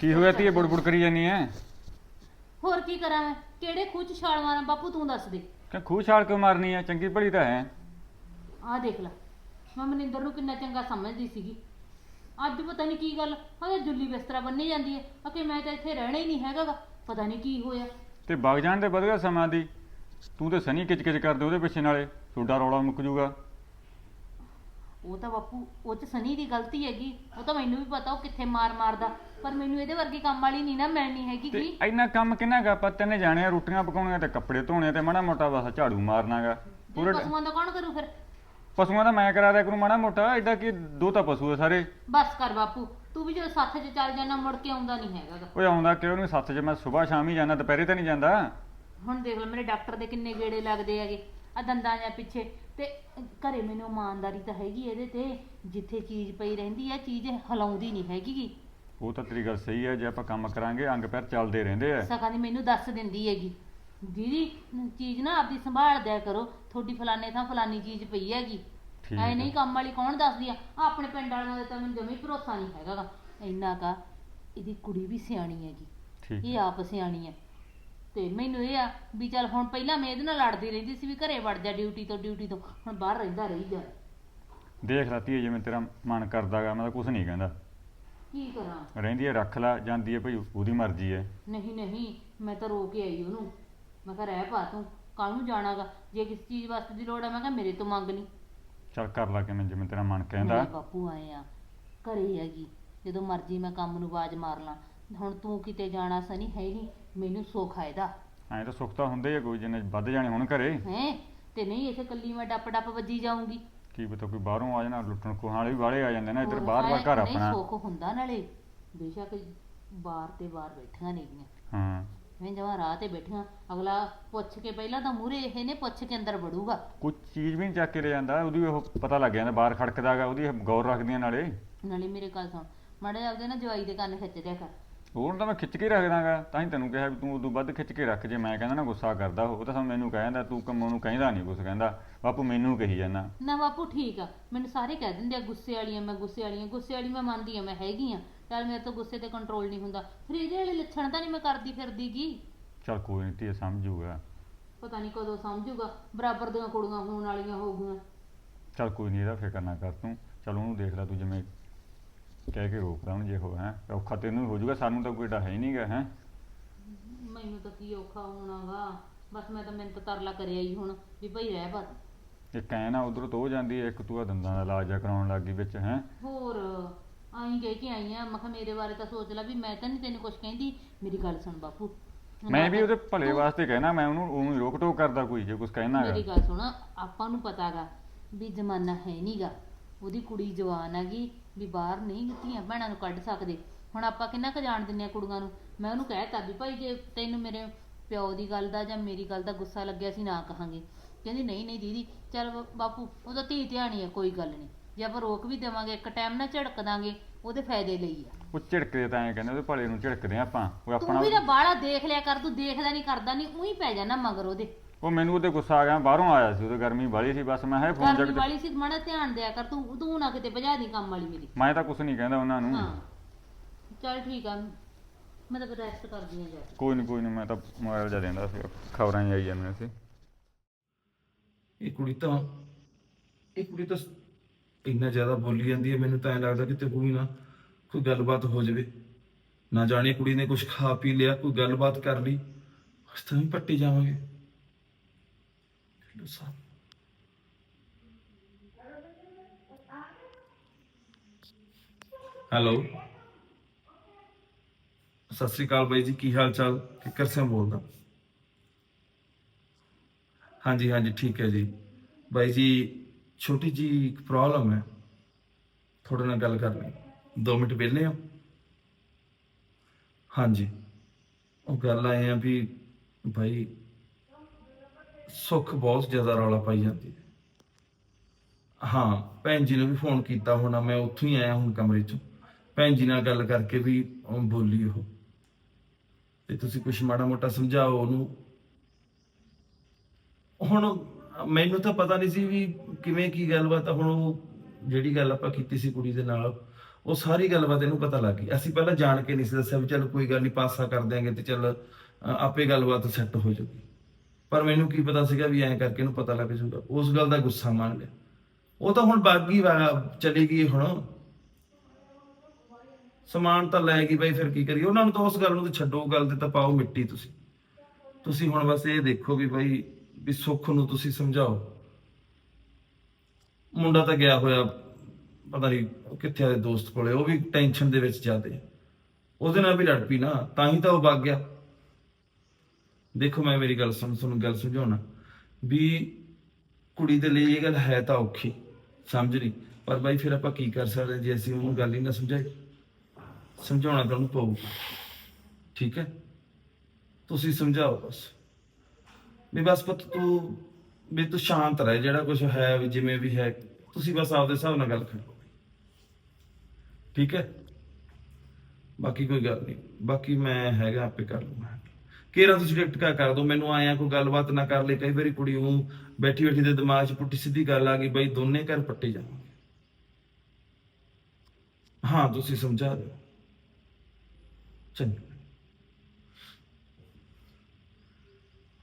ਕੀ ਹੋਇਆ ਧੀਏ? ਬੁੜਬੁੜ ਕਰੀ ਜਾਨੀ ਐ? ਹੋਰ ਕੀ ਕਰਾਂ ਮੈਂ? ਕਿਹੜੇ ਖੂਹ ਚ ਛਾਲ ਮਾਰਾਂ? ਬਾਪੂ ਤੂੰ ਦੱਸ ਦੇ। ਕਿ ਖੂਹ ਛਾਲ ਕਿਉਂ ਮਾਰਨੀ ਐ ਚੰਗੀ ਭਲੀ ਤਾਂ ਹੈ। ਆਹ ਦੇਖ ਲੈ। ਮੈਂ ਮਨਿੰਦਰ ਨੂੰ ਕਿੰਨਾ ਚੰਗਾ ਸਮਝਦੀ ਸੀਗੀ। ਅੱਜ ਪਤਾ ਨਹੀਂ ਕੀ ਗੱਲ ਹਲੇ ਜੁੱਲੀ ਬਿਸਤਰਾ ਬੰਨੀ ਜਾਂਦੀ ਹੈ ਅਕੇ ਮੈਂ ਤਾਂ ਇੱਥੇ ਰਹਿਣਾ ਹੀ ਨਹੀਂ ਹੈਗਾ ਗਾ। ਪਤਾ ਨਹੀਂ ਕੀ ਹੋਇਆ। ਤੇ ਵਗ ਜਾਣ ਦੇ ਵਧੀਆ ਸਮਾਂ ਦੀ। ਤੂੰ ਤੇ ਸਨੀ ਕਿਚ ਕਿਚ ਕਰਦੇ ਉਹਦੇ ਪਿੱਛੇ ਨਾਲੇ। ਤੁਹਾਡਾ ਰੌਲਾ ਮੁੱਕ ਜੂਗਾ। ਉਹ ਤਾਂ ਬਾਪੂ ਉਹ ਚ ਸਨੀ ਦੀ ਗਲਤੀ ਹੈਗੀ। ਉਹ ਤਾਂ ਮੈਨੂੰ ਵੀ ਪਤਾ ਉਹ ਕਿੱਥੇ ਮਾਰ ਮਾਰਦਾ। ਪਰ ਮੈਨੂੰ ਇਹਦੇ ਵਰਗੀ ਕੰਮ ਵਾਲੀ ਨਹੀਂ ਨਾ ਮਿਲਣੀ ਹੈਗੀ ਤੇ ਗੀ। ਇੰਨਾ ਕੰਮ ਕਿੰਨਾ ਗਾ? ਆਪਾਂ ਤਿੰਨੇ ਜਾਣੇ ਆ ਰੋਟੀਆਂ ਪਕਾਉਣੀਆਂ ਤੇ ਕੱਪੜੇ ਧੋਣੇ ਤੇ ਮਾੜਾ ਮੋਟਾ ਬਸ ਝਾੜੂ ਮਾਰਨਾਗਾ। ਪੂਰੇ ਪਸ਼ੂਆਂ ਦਾ ਕੌਣ ਕਰੂ ਫਿਰ? ਪਸ਼ੂਆਂ ਦਾ ਮੈਂ ਕਰਾ ਦਿਆ ਕਰੂੰ ਮਾੜਾ ਮੋਟਾ ਐਡਾ ਕਿ ਦੋ ਤਾਂ ਪਸ਼ੂ ਆ ਸਾਰੇ। ਬਸ ਕਰ ਬਾਪੂ ਤੂੰ ਵੀ ਜਦੋਂ ਸੱਥ 'ਚ ਚੱਲ ਜਾਣਾ ਮੁੜ ਕੇ ਆਉਂਦਾ ਨਹੀਂ ਹੈਗਾ ਗਾ। ਓਏ ਆਉਂਦਾ ਕਿਉਂ ਨਹੀਂ ਸੱਤ 'ਚ ਮੈਂ ਸਵੇਰ ਸ਼ਾਮ ਹੀ ਜਾਂਦਾ ਦੁਪਹਿਰੇ ਤਾਂ ਨਹੀਂ ਜਾਂਦਾ। ਹੁਣ ਦੇਖ ਲੈ ਮੇਰੇ ਡਾਕਟਰ ਦੇ ਕਿੰਨੇ ਗੇੜੇ ਲੱਗਦੇ ਹੈਗੇ। ਆ ਦੰਦਾਂ ਜਾਂ ਪਿੱਛੇ ਤੇ ਘਰੇ ਮੈਨੂੰ ਇਮਾਨਦਾਰੀ ਤਾਂ ਹੈਗੀ ਇਹਦੇ ਤੇ ਜਿੱਥੇ ਚੀਜ਼ ਪਈ ਰਹਿੰਦੀ ਹੈ ਚੀਜ਼ ਹਲਾਉਂਦੀ ਨਹੀਂ ਹੈਗੀ। ਗੀ ਉਹ ਤਾਂ ਤੇਰੀ ਗੱਲ ਸਹੀ ਹੈ ਜੇ ਆਪਾਂ ਕੰਮ ਕਰਾਂਗੇ ਅੰਗ ਪੈਰ ਚੱਲਦੇ ਰਹਿੰਦੇ ਆ। ਸਕਾਂ ਦੀ ਮੈਨੂੰ ਦੱਸ ਦਿੰਦੀ ਹੈਗੀ। ਦੀਦੀ ਚੀਜ਼ ਨਾ ਆਪਦੀ ਸੰਭਾਲ ਦਿਆ ਕਰੋ ਤੁਹਾਡੀ ਫਲਾਣੇ ਥਾਂ ਫਲਾਨੀ ਚੀਜ਼ ਪਈ ਹੈਗੀ। ਠੀਕ ਐ ਹੈ। ਨਹੀਂ ਕੰਮ ਵਾਲੀ ਕੌਣ ਦੱਸਦੀ ਆ? ਆਹ ਆਪਣੇ ਪਿੰਡ ਵਾਲਿਆਂ ਦਾ ਤਾਂ ਮੈਨੂੰ ਜਮੀ ਭਰੋਸਾ ਨਹੀਂ ਹੈਗਾ ਗਾ। ਇੰਨਾ ਕਾ ਇਹਦੀ ਕੁੜੀ ਵੀ ਸਿਆਣੀ ਹੈਗੀ। ਠੀਕ ਇਹ ਆਪ ਸਿਆਣੀ ਹੈ ਤੇ ਮੈਨੂੰ ਇਹ ਆ ਵੀ ਚੱਲ ਹੁਣ ਪਹਿਲਾਂ ਮੈਂ ਇਹਦੇ ਨਾਲ ਲੜਦੀ ਰਹਿੰਦੀ ਸੀ ਵੀ ਘਰੇ ਵੜ ਜਾ ਡਿਊਟੀ ਤੋਂ ਡਿਊਟੀ ਤੋਂ। ਹੁਣ ਬਾਹਰ ਰਹਿੰਦਾ ਰਹੀ ਜਾ। ਦੇਖ ਲਾ ਧੀਏ ਜਿਵੇਂ ਤੇਰਾ ਮਨ ਕਰਦਾਗਾ ਮੈਂ ਤਾਂ ਕੁਝ ਨਹੀਂ ਕਹਿੰਦਾ। ਕੀ ਕਰਾਂ? ਰਹਿੰਦੀ ਹੈ ਰੱਖ ਲੈ ਜਾਂਦੀ ਹੈ ਭਈ ਉਹਦੀ ਮਰਜ਼ੀ ਹੈ। ਨਹੀਂ ਨਹੀਂ ਮੈਂ ਤਾਂ ਰੋ ਕੇ ਆਈ ਉਹਨੂੰ। ਮੈਂ ਕਿਹਾ ਰਹਿ ਪਾ ਤੂੰ ਕੱਲ ਨੂੰ ਜਾਣਾਗਾ ਜੇ ਕਿਸੇ ਚੀਜ਼ ਵਾਸਤੇ ਦੀ ਲੋੜ ਆ ਮੈਂ ਕਿਹਾ ਮੇਰੇ ਤੋਂ ਮੰਗ ਲਈ। ਚੱਲ ਕਰ ਲਾ ਕਿਵੇਂ ਜਿਵੇਂ ਤੇਰਾ ਮਨ ਕਹਿੰਦਾ। ਮੇਰੇ ਬਾਪੂ ਆਏ ਆ ਘਰੇ ਹੈਗੀ। ਜਦੋਂ ਮਰਜ਼ੀ ਮੈਂ ਕੰਮ ਨੂੰ ਆਵਾਜ਼ ਮਾਰ ਲਾਂ। ਹੁਣ ਤੂੰ ਕਿਤੇ ਜਾਣਾ ਸਨੀ ਹੈ ਨਹੀਂ। ਮੈਨੂੰ ਸੁੱਖ ਆਇਦਾ ਐਂ ਤਾਂ ਸੁੱਖ ਤਾਂ ਹੁੰਦੇ ਹੀ ਆ ਕੋਈ ਜਿੰਨੇ ਵੱਧ ਜਾਣੇ ਹੁਣ ਘਰੇ। ਹੈ? ਤੇ ਨਹੀਂ ਇਥੇ ਕੱਲੀ ਮੈਂ ਡੱਪ ਡੱਪ ਵੱਜੀ ਜਾਊਂਗੀ। ਕੀ ਪਤਾ ਕੋਈ ਬਾਹਰੋਂ ਆ ਜਾਣਾ ਲੁੱਟਣ ਖੋਹਾਂ ਵਾਲੇ ਵੀ ਵਾਲੇ ਆ ਜਾਂਦੇ ਨੇ ਇੱਧਰ ਹੋਰ ਬਾਹਰ ਬਾਹਰ ਘਰ ਨਹੀਂ? ਆਪਣਾ। ਸੁੱਖ ਹੁੰਦਾ ਨਾਲੇ। ਬੇਸ਼ੱਕ ਬਾਹਰ ਤੇ ਬਾਹਰ ਬੈਠੀਆਂ ਨੇਗੀਆਂ। ਹਾਂ। ਮੈਂ ਜਮਾਂ ਰਾਹ ਤੇ ਬੈਠੀਆਂ ਅਗਲਾ ਪੁੱਛ ਕੇ ਪਹਿਲਾਂ ਤਾਂ ਮੂਰੇ ਇਹ ਨੇ ਪੁੱਛ ਕੇ ਅੰਦਰ ਵੜੂਗਾ। ਕੋਈ ਚੀਜ਼ ਵੀ ਨਹੀਂ ਚੱਕ ਕੇ ਲੈ ਜਾਂਦਾ ਉਹਦੀ ਉਹ ਪਤਾ ਲੱਗ ਜਾਂਦਾ ਬਾਹਰ ਖੜਕਦਾਗਾ ਉਹਦੀ ਇਹ ਗੌਰ ਰੱਖਦੀਆਂ ਨਾਲੇ। ਨਾਲੇ ਮੇਰੇ ਗੱਲ ਸੁਣ ਮਾੜੇ ਆਪਦੇ ਨਾ ਜਵਾਈ ਦੇ ਕੰਨ ਖਿੱਚ ਦਿਆ ਕਰ। ਹੋਰ ਤਾਂ ਮੈਂ ਖਿੱਚ ਕੇ ਰੱਖਦਾਗਾ ਤਾਂ ਹੀ ਤੈਨੂੰ ਕਿਹਾ ਵੀ ਤੂੰ ਉਦੋਂ ਵੱਧ ਖਿੱਚ ਕੇ ਰੱਖ ਜੇ। ਮੈਂ ਕਹਿੰਦਾ ਨਾ ਗੁੱਸਾ ਕਰਦਾ ਉਹ। ਤਾਂ ਸਾਨੂੰ ਮੈਨੂੰ ਕਹਿੰਦਾ ਤੂੰ ਕੰਮੋਂ ਨੂੰ ਕਹਿੰਦਾ ਨਹੀਂ ਕੁਛ ਕਹਿੰਦਾ। ਬਾਪੂ ਮੈਨੂੰ ਕਹੀ ਜਾਂਦਾ। ਨਾ ਬਾਪੂ ਠੀਕ ਆ। ਮੈਨੂੰ ਸਾਰੇ ਕਹਿ ਦਿੰਦੇ ਆ ਗੁੱਸੇ ਵਾਲੀ ਆ ਮੈਂ ਗੁੱਸੇ ਵਾਲੀ ਆ। ਗੁੱਸੇ ਵਾਲੀ ਮੈਂ ਮੰਨਦੀ ਆ ਮੈਂ ਹੈਗੀ ਆ। ਚੱਲ ਮੇਰੇ ਤੋਂ ਗੁੱਸੇ ਤੇ ਕੰਟਰੋਲ ਨਹੀਂ ਹੁੰਦਾ। ਫਿਰ ਇਹਦੇ ਵਾਲੇ ਲੱਛਣ ਤਾਂ ਨਹੀਂ ਮੈਂ ਕਰਦੀ ਫਿਰਦੀ ਗੀ। ਚੱਲ ਕੋਈ ਨਹੀਂ ਧੀਏ ਸਮਝੂਗਾ। ਪਤਾ ਨਹੀਂ ਕਦੋਂ ਸਮਝੂਗਾ। ਬਰਾਬਰ ਦੀਆਂ ਕੁੜੀਆਂ ਹੋਣ ਵਾਲੀਆਂ ਹੋ ਗਈਆਂ। ਚੱਲ ਕੋਈ ਨਹੀਂ ਇਹਦਾ ਫਿਕਰ ਨਾ ਕਰ ਤੂੰ। ਚੱਲ ਉਹਨੂੰ ਦੇਖ ਲੈ ਤੂੰ ਜਿਵੇਂ ਕਹਿ ਕੇ ਰੋਕਦਾ ਉਹਨੂੰ ਜੇ ਹੋ ਹੈ। ਔਖਾ ਤੈਨੂੰ ਹੀ ਹੋ ਜਾਊਗਾ ਸਾਨੂੰ ਤਾਂ ਕੋਈ ਡਾ ਹੈ ਹੀ ਨਹੀਂਗਾ ਹੈ। ਮੈਨੂੰ ਤਾਂ ਕੀ ਔਖਾ ਹੋਣਾਗਾ ਬਸ ਮੈਂ ਤਾਂ ਮੈਨੂੰ ਤਾਂ ਤਰਲਾ ਕਰਿਆ ਹੀ ਹੁਣ ਵੀ ਭਈ ਰਹਿ ਪਾ ਇਹ ਕਹਿ ਨਾ ਉਧਰੋਂ ਤੋਂ ਜਾਂਦੀ ਹੈ ਇੱਕ ਤੂੰ ਆ ਦੰਦਾਂ ਦਾ ਇਲਾਜ ਜਿਹਾ ਕਰਾਉਣ ਲੱਗ ਵਿੱਚ ਹੈ। ਹੋਰ ਆਈ ਕਹਿ ਕੇ ਆਈ ਆ। ਮੈਂ ਕਿਹਾ ਮੇਰੇ ਬਾਰੇ ਤਾਂ ਸੋਚ ਲੈ ਵੀ ਮੈਂ ਤਾਂ ਨਹੀਂ ਤੈਨੂੰ ਕੁਝ ਕਹਿੰਦੀ। ਮੇਰੀ ਗੱਲ ਸੁਣ ਬਾਪੂ। ਮੈਂ ਵੀ ਉਹਦੇ ਭਲੇ ਵਾਸਤੇ ਕਹਿਣਾ ਮੈਂ ਉਹਨੂੰ ਉਹਨੂੰ ਰੋਕ ਟੋਕ ਕਰਦਾ ਕੋਈ ਜੇ ਕੁਝ ਕਹਿਣਾ ਮੇਰੀ ਹੈਗਾ ਗੱਲ ਸੁਣ ਆਪਾਂ ਨੂੰ ਪਤਾਗਾ ਵੀ ਜ਼ਮਾਨਾ ਹੈ ਨਹੀਂਗਾ ਉਹਦੀ ਕੁੜੀ ਜਵਾਨ ਹੈਗੀ ਵੀ ਬਾਹਰ ਨਹੀਂ ਧੀਆਂ ਭੈਣਾਂ ਨੂੰ ਕੱਢ ਸਕਦੇ। ਹੁਣ ਆਪਾਂ ਕਿੰਨਾ ਕੁ ਜਾਣ ਦਿੰਨੇ ਆ ਕੁੜੀਆਂ ਨੂੰ? ਮੈਂ ਉਹਨੂੰ ਕਹਿਤਾ ਵੀ ਭਾਈ ਜੇ ਤੈਨੂੰ ਮੇਰੇ ਪਿਓ ਦੀ ਗੱਲ ਦਾ ਜਾਂ ਮੇਰੀ ਗੱਲ ਦਾ ਗੁੱਸਾ ਲੱਗਿਆ ਸੀ ਨਾ ਕਹਾਂਗੇ। ਕਹਿੰਦੀ ਨਹੀਂ ਨਹੀਂ ਦੀਦੀ ਚੱਲ ਬਾਪੂ ਉਹਦਾ ਧੀ ਧਿਆਣੀ ਆ ਕੋਈ ਗੱਲ ਨਹੀਂ। ਜੇ ਆਪਾਂ ਰੋਕ ਵੀ ਦੇਵਾਂਗੇ ਇੱਕ ਟਾਈਮ ਨਾਲ ਝੜਕ ਦਾਂਗੇ ਉਹਦੇ ਫਾਇਦੇ ਲਈ ਆ। ਉਹ ਝਿੜਕਦੇ ਤਾਂ ਐਂ ਕਹਿੰਦੇ ਉਹਦੇ ਭਲੇ ਨੂੰ ਝਿੜਕਦੇ ਆ ਆਪਾਂ। ਉਹ ਤੂੰ ਆਪਣਾ ਵੀ ਨਾ ਬਾਹਲਾ ਦੇਖ ਲਿਆ ਕਰ ਤੂੰ ਦੇਖਦਾ ਨਹੀਂ ਕਰਦਾ ਨਹੀਂ ਉਹੀ ਪੈ ਜਾਣਾ ਮਗਰ ਉਹਦੇ। ਉਹ ਮੈਨੂੰ ਉਹਦੇ ਗੁੱਸਾ ਆ ਗਿਆ ਬਾਹਰੋਂ ਆਇਆ ਸੀ ਉਹਦੇ ਗਰਮੀ ਵਾਲੀ ਸੀ ਬਸ ਮੈਂ ਹੈ ਫੋਨ ਗਰਮੀ ਜਗ ਵਾਲੀ ਸੀ ਮਾੜਾ ਧਿਆਨ ਦਿਆ ਕਰ ਤੂੰ ਤੂੰ ਨਾ ਕਿਤੇ ਭਜਾ ਦੀ ਕੰਮ ਵਾਲੀ ਮੇਰੀ। ਮੈਂ ਤਾਂ ਕੁਝ ਨਹੀਂ ਕਹਿੰਦਾ ਉਹਨਾਂ ਨੂੰ। ਹਾਂ। ਚੱਲ ਠੀਕ ਆ ਮੈਂ ਤਾਂ ਰੈਸਟ ਕਰਦੀ ਆ ਜਾ ਕੇ। ਕੋਈ ਨਹੀਂ ਕੋਈ ਨਹੀਂ ਮੈਂ ਤਾਂ ਮੋਬਾਈਲ ਜਾ ਦਿੰਦਾ ਸੀ ਖਬਰਾਂ ਹੀ ਆਈ ਜਾਂਦੀਆਂ ਸੀ। ਇਹ ਕੁੜੀ ਤਾਂ ਇਹ ਕੁੜੀ ਤਾਂ ਇੰਨਾ ਜ਼ਿਆਦਾ ਬੋਲੀ ਜਾਂਦੀ ਹੈ ਮੈਨੂੰ ਤਾਂ ਐਂ ਲੱਗਦਾ ਕਿ ਤੇ ਕੋਈ ਨਾ ਕੋਈ ਗੱਲਬਾਤ ਹੋ ਜਾਵੇ। ਨਾ ਜਾਣੇ ਕੁੜੀ ਨੇ ਕੁਝ ਖਾ ਪੀ ਲਿਆ ਕੋਈ ਗੱਲਬਾਤ ਕਰ ਲਈ ਅਸੀਂ ਤਾਂ ਵੀ ਪੱਟੀ ਜਾਵਾਂਗੇ। ਲੋ ਹੈਲੋ ਸਤਿ ਸ੍ਰੀ ਅਕਾਲ ਬਾਈ ਜੀ, ਕੀ ਹਾਲ ਚਾਲ? ਕਿੱਕਰ ਸਿੰਘ ਬੋਲਦਾ। ਹਾਂਜੀ ਹਾਂਜੀ, ਠੀਕ ਹੈ ਜੀ। ਬਾਈ ਜੀ, ਛੋਟੀ ਜੀ ਇੱਕ ਪ੍ਰੋਬਲਮ ਹੈ। ਤੁਹਾਡੇ ਨਾਲ ਗੱਲ ਕਰਨੀ। 2 ਮਿੰਟ ਵਿਹਲੇ ਹੋ? ਹਾਂਜੀ। ਉਹ ਗੱਲ ਆਏ ਆ ਵੀ ਭਾਈ ਸੁੱਖ ਬਹੁਤ ਜ਼ਿਆਦਾ ਰੌਲਾ ਪਾਈ ਜਾਂਦੀ ਹੈ। ਹਾਂ, ਭੈਣ ਜੀ ਨੂੰ ਵੀ ਫੋਨ ਕੀਤਾ ਹੋਣਾ, ਮੈਂ ਉੱਥੋਂ ਹੀ ਆਇਆ ਹੁਣ ਕਮਰੇ ਚੋਂ। ਭੈਣ ਜੀ ਨਾਲ ਗੱਲ ਕਰਕੇ ਵੀ ਬੋਲੀ ਉਹ। ਤੇ ਤੁਸੀਂ ਕੁਝ ਮਾੜਾ ਮੋਟਾ ਸਮਝਾਓ ਉਹਨੂੰ। ਹੁਣ ਮੈਨੂੰ ਤਾਂ ਪਤਾ ਨਹੀਂ ਸੀ ਵੀ ਕਿਵੇਂ ਕੀ ਗੱਲਬਾਤ ਹੁਣ ਉਹ ਜਿਹੜੀ ਗੱਲ ਆਪਾਂ ਕੀਤੀ ਸੀ ਕੁੜੀ ਦੇ ਨਾਲ, ਉਹ ਸਾਰੀ ਗੱਲਬਾਤ ਇਹਨੂੰ ਪਤਾ ਲੱਗ ਗਈ। ਅਸੀਂ ਪਹਿਲਾਂ ਜਾਣ ਕੇ ਨਹੀਂ ਸੀ ਦੱਸਿਆ ਵੀ ਚੱਲ ਕੋਈ ਗੱਲ ਨਹੀਂ ਪਾਸਾ ਕਰ ਦਿਆਂਗੇ ਤੇ ਚੱਲ ਆਪੇ ਗੱਲਬਾਤ ਸੈੱਟ ਹੋ ਜਾਊਗੀ। ਪਰ ਮੈਨੂੰ ਕੀ ਪਤਾ ਸੀਗਾ ਵੀ ਐਂ ਕਰਕੇ ਇਹਨੂੰ ਪਤਾ ਲੱਗ ਜਾਊਗਾ। ਉਸ ਗੱਲ ਦਾ ਗੁੱਸਾ ਮੰਨ ਲਿਆ। ਉਹ ਤਾਂ ਹੁਣ ਬਾਗੀ ਚਲੀ ਗਈ ਹੁਣ। ਸਮਾਨ ਤਾਂ ਲੈ ਗਈ ਬਈ, ਫਿਰ ਕੀ ਕਰੀਏ? ਉਹਨਾਂ ਨੂੰ ਤਾਂ ਉਸ ਗੱਲ ਨੂੰ ਤਾਂ ਛੱਡੋ ਗੱਲ ਤੇ ਤਾਂ ਪਾਓ ਮਿੱਟੀ ਤੁਸੀਂ। ਤੁਸੀਂ ਹੁਣ ਬਸ ਇਹ ਦੇਖੋ ਵੀ ਬਈ, ਵੀ ਸੁੱਖ ਨੂੰ ਤੁਸੀਂ ਸਮਝਾਓ। ਮੁੰਡਾ ਤਾਂ ਗਿਆ ਹੋਇਆ, ਪਤਾ ਨਹੀਂ ਉਹ ਕਿੱਥੇ ਆਦੇ ਦੋਸਤ ਕੋਲੇ, ਉਹ ਵੀ ਟੈਨਸ਼ਨ ਦੇ ਵਿੱਚ ਜਾਂਦੇ ਉਹਦੇ ਨਾਲ ਵੀ ਲੜ ਪਈ ਨਾ, ਤਾਂ ਹੀ ਤਾਂ ਉਹ ਵਗ ਗਿਆ। ਦੇਖੋ ਮੈਂ ਮੇਰੀ ਗੱਲ ਸੁਣ, ਤੁਹਾਨੂੰ ਗੱਲ ਸਮਝਾਉਣਾ। ਵੀ ਕੁੜੀ ਦੇ ਲਈ ਇਹ ਗੱਲ ਹੈ ਤਾਂ ਔਖੀ, ਸਮਝ ਨਹੀਂ। ਪਰ ਬਾਈ ਫਿਰ ਆਪਾਂ ਕੀ ਕਰ ਸਕਦੇ ਜੇ ਅਸੀਂ ਉਹਨੂੰ ਗੱਲ ਹੀ ਨਾ ਸਮਝਾਈ? ਸਮਝਾਉਣਾ ਤਾਂ ਉਹਨੂੰ ਪਊਗਾ ਠੀਕ ਹੈ? ਤੁਸੀਂ ਸਮਝਾਓ ਬਸ। ਵੀ ਬਸ ਪੁੱਤ ਤੂੰ, ਵੀ ਤੂੰ ਸ਼ਾਂਤ ਰਹਿ, ਜਿਹੜਾ ਕੁਝ ਹੈ ਵੀ ਜਿਵੇਂ ਵੀ ਹੈ, ਤੁਸੀਂ ਬਸ ਆਪਦੇ ਹਿਸਾਬ ਨਾਲ ਗੱਲ ਕਰੋ ਠੀਕ ਹੈ? ਬਾਕੀ ਕੋਈ ਗੱਲ ਨਹੀਂ। ਬਾਕੀ ਮੈਂ ਹੈਗਾ ਆਪੇ ਕਰ ਲੂੰਗਾ ਕਿਹੜਾ ਤੁਸੀਂ ਡਿਰੈਕਟ ਕਰ ਦੋ, ਮੈਨੂੰ ਆਇਆ ਕੋਈ ਗੱਲਬਾਤ ਨਾ ਕਰ ਲਈ, ਕਈ ਵਾਰੀ ਕੁੜੀ ਨੂੰ ਬੈਠੀ ਬੈਠੀ ਦੇ ਦਿਮਾਗ 'ਚ ਪੁੱਟੀ ਸਿੱਧੀ ਗੱਲ ਆ ਗਈ, ਬਈ ਦੋਨੇ ਘਰ ਪੱਟੇ ਜਾਣਗੇ ਹਾਂ, ਤੁਸੀਂ ਸਮਝਾ ਦਿਓ। ਚੰਗਾ।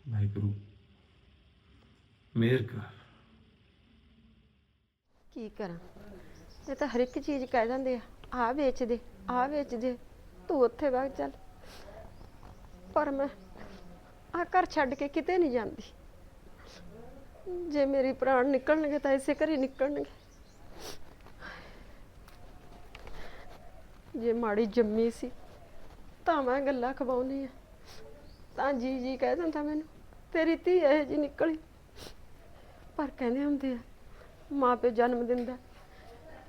ਵਾਹਿਗੁਰੂ, ਮਿਹਰ ਕਰ। ਕੀ ਕਰਾਂ? ਇਹ ਤਾਂ ਹਰ ਇੱਕ ਚੀਜ਼ ਕਹਿ ਜਾਂਦੇ ਆ ਆ ਵੇਚ ਦੇ ਆ ਵੇਚ ਦੇ, ਤੂੰ ਉੱਥੇ ਵਗ ਚੱਲ। ਪਰ ਮੈਂ ਆ ਘਰ ਛੱਡ ਕੇ ਕਿਤੇ ਨਹੀਂ ਜਾਂਦੀ। ਜੇ ਮੇਰੀ ਪ੍ਰਾਣ ਨਿਕਲਣਗੇ ਤਾਂ ਇਸੇ ਘਰੇ ਨਿਕਲਣਗੇ। ਜੇ ਮਾੜੀ ਜੰਮੀ ਸੀ ਤਾਂ ਮੈਂ ਗੱਲਾਂ ਖਵਾਉਣੀ ਆ ਤਾਂ ਜੀ ਜੀ ਕਹਿ ਦਿੰਦਾ ਮੈਨੂੰ, ਤੇਰੀ ਧੀ ਇਹ ਜੀ ਨਿਕਲੀ। ਪਰ ਕਹਿੰਦੇ ਹੁੰਦੇ ਆ ਮਾਂ ਪਿਓ ਜਨਮ ਦਿੰਦਾ,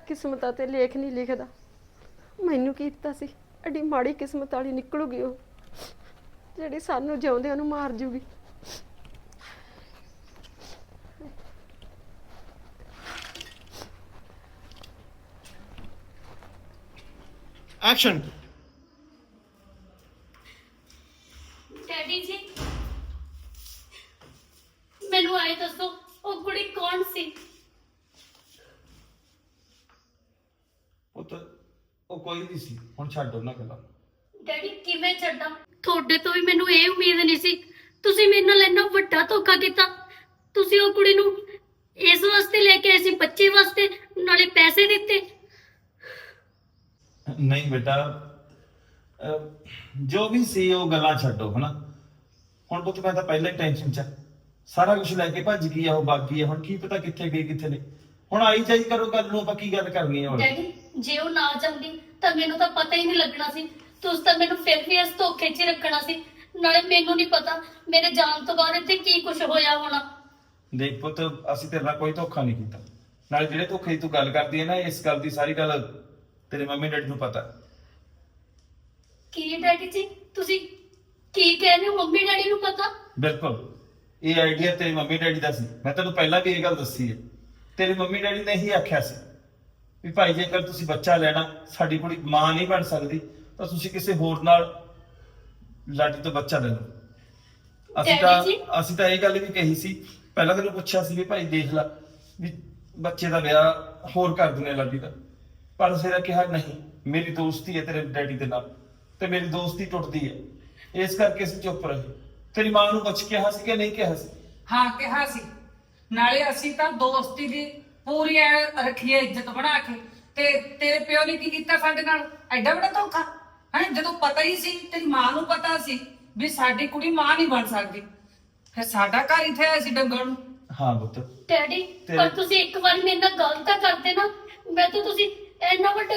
ਕਿਸਮਤਾਂ ਤੇ ਲੇਖ ਨਹੀਂ ਲਿਖਦਾ। ਮੈਨੂੰ ਕੀ ਦਿੱਤਾ ਸੀ? ਐਡੀ ਮਾੜੀ ਕਿਸਮਤ ਵਾਲੀ ਨਿਕਲੂਗੀ ਉਹ। ਜਿਹੜੀ ਸਾਨੂੰ ਜਿਉਂਦਿਆਂ ਨੂੰ ਮਾਰ ਜੂਗੀ। ਐਕਸ਼ਨ ਡੈਡੀ ਜੀ ਮੈਨੂੰ ਆਏ ਦੱਸੋ ਉਹ ਕੁੜੀ ਕੌਣ ਸੀ? ਪੁੱਤ ਉਹ ਕੋਈ ਨਹੀਂ ਸੀ। ਹੁਣ ਛੱਡ ਉਹਨਾਂ ਗੱਲਾਂ ਡੈਡੀ ਕਿਵੇਂ ਛੱਡਾਂ? ਤੁਹਾਡੇ ਤੋਂ ਵੀ ਮੈਨੂੰ ਇਹ ਉਮੀਦ ਨਹੀਂ ਸੀ। ਤੁਸੀਂ ਮੇਰੇ ਨਾਲ ਇੰਨਾ ਵੱਡਾ ਧੋਖਾ ਕੀਤਾ। ਤੁਸੀਂ ਉਹ ਕੁੜੀ ਨੂੰ ਇਸ ਵਾਸਤੇ ਲੈ ਕੇ ਆਏ ਸੀ ਬੱਚੇ ਵਾਸਤੇ ਨਾਲੇ ਪੈਸੇ ਦਿੱਤੇ। ਨਹੀਂ ਬੇਟਾ ਅਹ, ਜੋ ਵੀ ਸੀ ਉਹ ਗੱਲਾਂ ਛੱਡੋ ਹਨਾ? ਹੁਣ ਪੁੱਤ ਮੈਂ ਤਾਂ ਪਹਿਲਾਂ ਹੀ ਟੈਨਸ਼ਨ ਚ ਆ। ਸਾਰਾ ਕੁਝ ਲੈ ਕੇ ਭੱਜ ਗਈ ਆ ਉਹ ਬਾਕੀ ਆ। ਹੁਣ ਕੀ ਪਤਾ ਕਿੱਥੇ ਗਈ ਕਿੱਥੇ ਨਹੀਂ। ਹੁਣ ਆਈ ਜਾਈ ਕਰੋ ਗੱਲ ਨੂੰ ਆਪਾਂ ਕੀ ਗੱਲ ਕਰਨੀ ਆ ਹੁਣ? ਡੈਡੀ ਜੇ ਉਹ ਨਾ ਜਾਂਦੀ ਤਾਂ ਮੈਨੂੰ ਤਾਂ ਪਤਾ ਹੀ ਨਹੀਂ ਲੱਗਣਾ ਸੀ। ਤੁਸੀਂ ਤਾਂ ਮੈਨੂੰ ਫਿਰ ਵੀ ਇਸ ਧੋਖੇ 'ਚ ਹੀ ਰੱਖਣਾ ਸੀ। ਨਾਲੇ ਮੈਨੂੰ ਨਹੀਂ ਪਤਾ ਮੇਰੇ ਜਾਣ ਤੋਂ ਬਾਅਦ ਇੱਥੇ ਕੀ ਕੁਝ ਹੋਇਆ ਹੋਣਾ। ਦੇਖ ਪੁੱਤ ਅਸੀਂ ਤੇਰੇ ਨਾਲ ਕੋਈ ਧੋਖਾ ਨਹੀਂ ਕੀਤਾ। ਨਾਲ ਜਿਹੜੇ ਧੋਖੇ ਦੀ ਤੂੰ ਗੱਲ ਕਰਦੀ ਹੈ ਨਾ ਇਸ ਗੱਲ ਦੀ ਸਾਰੀ ਗੱਲ ਤੇਰੇ ਮੰਮੀ ਡੈਡੀ ਨੂੰ ਪਤਾ। ਕੀ ਡੈਡੀ ਜੀ? ਤੁਸੀਂ ਕੀ ਕਹਿ ਰਹੇ ਹੋ? ਮੰਮੀ ਡੈਡੀ ਨੂੰ ਪਤਾ? ਬਿਲਕੁਲ। ਇਹ ਆਈਡੀਆ ਤੇਰੀ ਮੰਮੀ ਡੈਡੀ ਦਾ ਸੀ। ਮੈਂ ਤੈਨੂੰ ਪਹਿਲਾਂ ਵੀ ਇਹ ਗੱਲ ਦੱਸੀ ਹੈ। ਤੇਰੇ ਮੰਮੀ ਡੈਡੀ ਨੇ ਹੀ ਆਖਿਆ ਸੀ ਵੀ ਭਾਈ ਜੇਕਰ ਤੁਸੀਂ ਬੱਚਾ ਲੈਣਾ ਸਾਡੀ ਕੁੜੀ ਮਾਂ ਨਹੀਂ ਬਣ ਸਕਦੀ। ਤਾਂ ਤੁਸੀਂ ਕਿਸੇ ਹੋਰ ਨਾਲ ਲਾਡੀ ਤੋਂ ਬੱਚਾ ਲੈ ਲਓ। ਅਸੀਂ ਤਾਂ। ਅਸੀਂ ਤਾਂ ਇਹ ਗੱਲ ਵੀ ਕਹੀ ਸੀ। ਪਹਿਲਾਂ ਤੈਨੂੰ ਪੁੱਛਿਆ ਸੀ ਵੀ ਭਾਈ ਦੇਖ ਲੈ ਵੀ ਬੱਚੇ ਦਾ ਵਿਆਹ ਹੋਰ ਕਰ ਆ ਲਾਡੀ ਦਾ। ਪਰ ਸਿਰਾ ਕਿਹਾ ਨਹੀਂ ਮੇਰੀ ਦੋਸਤੀ ਹੈ ਤੇਰੇ ਡੈਡੀ ਦੇ ਨਾਲ ਤੇ ਮੇਰੀ ਦੋਸਤੀ ਟੁੱਟਦੀ ਹੈ। ਇਸ ਕਰਕੇ ਅਸੀਂ ਚੁੱਪ ਰਹੇ। ਤੇਰੀ ਮਾਂ ਨੂੰ ਪੁੱਛ ਕਿਹਾ ਸੀ ਕਿ ਨਹੀਂ ਕਿਹਾ ਸੀ? ਹਾਂ ਕਿਹਾ ਸੀ। ਨਾਲੇ ਅਸੀਂ ਤਾਂ ਦੋਸਤੀ ਦੀ ਪੂਰੀ ਐ ਰੱਖੀ ਐ ਇੱਜ਼ਤ ਬਣਾ ਕੇ। ਤੇ ਤੇਰੇ ਪਿਓ ਨੇ ਕੀ ਕੀਤਾ ਸਾਡੇ ਨਾਲ? ਐਡਾ ਵੱਡਾ ਧੋਖਾ? ਹੈ ਜਦੋਂ ਪਤਾ ਹੀ ਸੀ ਤੇਰੀ ਮਾਂ ਨੂੰ ਪਤਾ ਸੀ ਵੀ ਸਾਡੀ ਕੁੜੀ ਮਾਂ ਨਹੀਂ ਬਣ ਸਕਦੀ। ਫਿਰ ਸਾਡਾ ਘਰ ਇੱਥੇ ਆਇਆ ਸੀ ਡੰਗਰ ਨੂੰ। ਹਾਂ ਪੁੱਤ। ਡੈਡੀ ਪਰ ਤੁਸੀਂ ਇੱਕ ਵਾਰ ਮੇਰੇ ਨਾਲ ਗੱਲ ਤਾਂ ਕਰਦੇ ਨਾ ਮੈਂ ਤਾਂ ਤੁਸੀਂ ਇੰਨਾ ਵੱਡਾ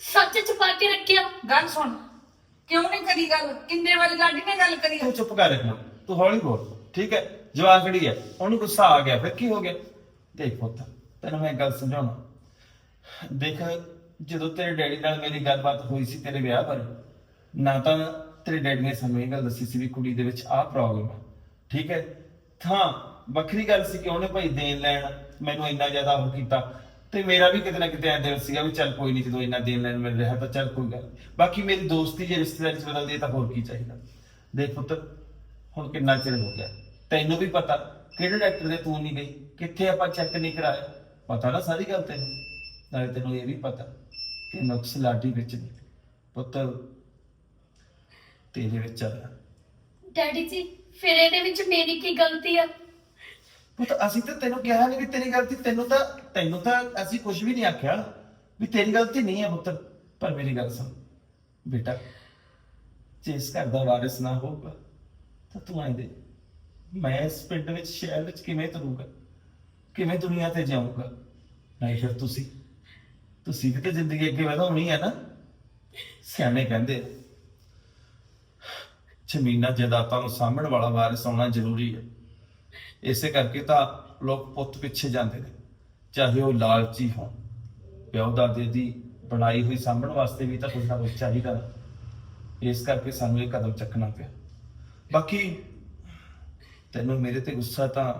ਸੱਚ ਛੁਪਾ ਕੇ ਰੱਖਿਆ। ਗੱਲ ਸੁਣ ਕਿਉਂ ਨਹੀਂ ਕਰੀ ਗੱਲ? ਕਿੰਨੇ ਵਾਰੀ ਲਾਡੀ ਨੇ ਗੱਲ ਕਰੀ? ਤੂੰ ਚੁੱਪ ਕਰ ਮਿੰਟ। ਤੂੰ ਹੌਲੀ ਬੋਲ। ਠੀਕ ਹੈ? ਜਵਾਕੜੀ ਹੈ ਉਹਨੂੰ ਗੁੱਸਾ ਆ ਗਿਆ ਫਿਰ ਕੀ ਹੋ ਗਿਆ? ਦੇਖ ਪੁੱਤ ਤੈਨੂੰ ਮੈਂ ਇੱਕ ਗੱਲ ਸਮਝਾਉਣਾ। ਦੇਖ ਜਦੋਂ ਤੇਰੇ ਡੈਡੀ ਨਾਲ ਮੇਰੀ ਗੱਲਬਾਤ ਹੋਈ ਸੀ ਤੇਰੇ ਵਿਆਹ ਬਾਰੇ, ਨਾ ਤਾਂ ਤੇਰੇ ਡੈਡੀ ਨੇ ਸਾਨੂੰ ਇਹ ਗੱਲ ਦੱਸੀ ਸੀ ਵੀ ਕੁੜੀ ਦੇ ਵਿੱਚ ਆਹ ਪ੍ਰੋਬਲਮ ਹੈ ਠੀਕ ਹੈ? ਹਾਂ, ਵੱਖਰੀ ਗੱਲ ਸੀ ਕਿ ਉਹਨੇ ਭਾਈ ਦੇਣ ਲੈਣ ਮੈਨੂੰ ਇੰਨਾ ਜ਼ਿਆਦਾ ਉਹ ਕੀਤਾ ਤੇ ਮੇਰਾ ਵੀ ਕਿਤੇ ਨਾ ਕਿਤੇ ਐਂ ਦਿਲ ਸੀਗਾ ਵੀ ਚੱਲ ਕੋਈ ਨਹੀਂ, ਜਦੋਂ ਇੰਨਾ ਦੇਣ ਲੈਣ ਮਿਲ ਰਿਹਾ ਤਾਂ ਚੱਲ ਕੋਈ ਗੱਲ ਨੀ। ਬਾਕੀ ਮੇਰੀ ਦੋਸਤੀ ਜੇ ਰਿਸ਼ਤੇਦਾਰੀ ਚ ਬਦਲਦੀ ਹੈ ਤਾਂ ਹੋਰ ਕੀ ਚਾਹੀਦਾ? ਦੇਖ ਪੁੱਤ, ਹੁਣ ਕਿੰਨਾ ਚਿਰ ਹੋ ਗਿਆ? ਤੈਨੂੰ ਵੀ ਪਤਾ ਕਿਹੜੇ ਡਾਕਟਰ ਦੇ ਤੂੰ ਨਹੀਂ ਗਈ, ਕਿੱਥੇ ਆਪਾਂ ਚੈੱਕ ਨਹੀਂ ਕਰਾਇਆ? ਪਤਾ ਨਾ ਸਾਰੀ ਗੱਲ ਤੈਨੂੰ। ਨਾਲੇ ਤੈਨੂੰ ਇਹ ਵੀ ਪਤਾ ਕਿ ਨੁਕਸ ਲਾਡੀ ਵਿੱਚ ਨਹੀਂ ਪੁੱਤ ਤੇਰੇ ਵਿੱਚ ਆ। ਡੈਡੀ ਜੀ ਫਿਰ ਇਹਦੇ ਵਿੱਚ ਮੇਰੀ ਕੀ ਗਲਤੀ ਆ? ਪੁੱਤ ਅਸੀਂ ਤਾਂ ਤੈਨੂੰ ਕਿਹਾ ਨਹੀਂ ਵੀ ਤੇਰੀ ਗਲਤੀ। ਤੈਨੂੰ ਤਾਂ ਤੈਨੂੰ ਤਾਂ ਅਸੀਂ ਕੁਝ ਵੀ ਨਹੀਂ ਆਖਿਆ ਵੀ ਤੇਰੀ ਗਲਤੀ ਨਹੀਂ ਹੈ ਪੁੱਤ। ਪਰ ਮੇਰੀ ਗੱਲ ਸੁਣ। ਬੇਟਾ ਜੇ ਇਸ ਘਰ ਦਾ ਵਾਰਿਸ ਨਾ ਹੋਊਗਾ ਤਾਂ ਤੂੰ ਆਏ ਦੇ ਮੈਂ ਇਸ ਪਿੰਡ ਵਿੱਚ ਸ਼ਹਿਰ ਵਿੱਚ ਕਿਵੇਂ ਤਰੂਗਾ? ਕਿਵੇਂ ਦੁਨੀਆ ਤੇ ਜਾਊਂਗਾ? ਨਹੀਂ ਫਿਰ ਤੁਸੀਂ। ਤੁਸੀਂ ਵੀ ਤਾਂ ਜ਼ਿੰਦਗੀ ਅੱਗੇ ਵਧਾਉਣੀ ਹੈ ਨਾ। ਸਿਆਣੇ ਕਹਿੰਦੇ, ਜ਼ਮੀਨਾਂ ਜਾਇਦਾਦਾਂ ਨੂੰ ਸਾਂਭਣ ਵਾਲਾ ਵਾਰਿਸ ਆਉਣਾ ਜ਼ਰੂਰੀ ਹੈ। ਇਸੇ ਕਰਕੇ ਤਾਂ ਲੋਕ ਪੁੱਤ ਪਿੱਛੇ ਜਾਂਦੇ ਨੇ, ਚਾਹੇ ਉਹ ਲਾਲਚੀ ਹੋਣ। ਪਿਓ ਦਾਦੇ ਦੀ ਬਣਾਈ ਹੋਈ ਸਾਂਭਣ ਵਾਸਤੇ ਵੀ ਤਾਂ ਕੁਝ ਨਾ ਕੁਝ ਚਾਹੀਦਾ। ਇਸ ਕਰਕੇ ਸਾਨੂੰ ਇਹ ਕਦਮ ਚੱਕਣਾ ਪਿਆ। ਬਾਕੀ ਤੈਨੂੰ ਮੇਰੇ ਤੇ ਗੁੱਸਾ ਤਾਂ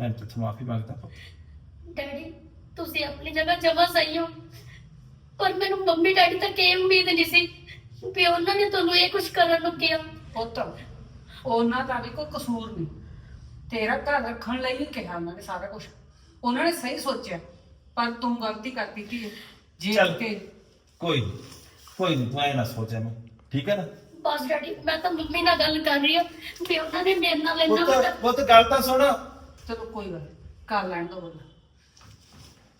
ਮੈਂ ਤੇ ਮਾਫੀ ਮੰਗਦਾ ਡੈਡੀ ਤੁਸੀਂ ਆਪਣੀ ਜਗ੍ਹਾ ਜਮਾ ਸਹੀ ਹੋ। ਪਰ ਮੈਨੂੰ ਮੰਮੀ ਡੈਡੀ ਤੱਕ ਇਹ ਉਮੀਦ ਨਹੀਂ ਸੀ ਵੀ ਉਹਨਾਂ ਨੇ ਤੁਹਾਨੂੰ ਇਹ ਕੁਝ ਕਰਨ ਨੂੰ ਕਿਹਾ। ਪੁੱਤ ਉਹਨਾਂ ਦਾ ਵੀ ਕੋਈ ਕਸੂਰ ਨਹੀਂ। ਤੇਰਾ ਘਰ ਰੱਖਣ ਲਈ ਹੀ ਕਿਹਾ ਉਹਨਾਂ ਨੇ ਸਾਰਾ ਕੁਝ ਉਹਨਾਂ ਨੇ ਸਹੀ ਸੋਚਿਆ ਪਰ ਤੂੰ ਗਲਤੀ ਕਰ ਦਿੱਤੀ ਹੈ। ਜੇ ਚੱਲ। ਕਿ ਕੋਈ ਕੋਈ ਨਹੀਂ ਤੂੰ ਐ ਨਾ ਸੋਚਿਆ ਮੈਂ। ਠੀਕ ਹੈ ਨਾ? ਬਸ ਡੈਡੀ ਮੈਂ ਤਾਂ ਮੰਮੀ ਨਾਲ ਗੱਲ ਕਰ ਰਹੀ ਹਾਂ ਵੀ ਉਹਨਾਂ ਨੇ ਮੇਰੇ ਨਾਲ ਇੰਨਾ ਵੱਡਾ ਪੁੱਤ ਪੁੱਤ ਗੱਲ ਤਾਂ ਸੁਣ। ਚਲੋ ਕੋਈ ਗੱਲ ਨੀ, ਕਰ ਲੈਣ ਦੋ ਬੋਲ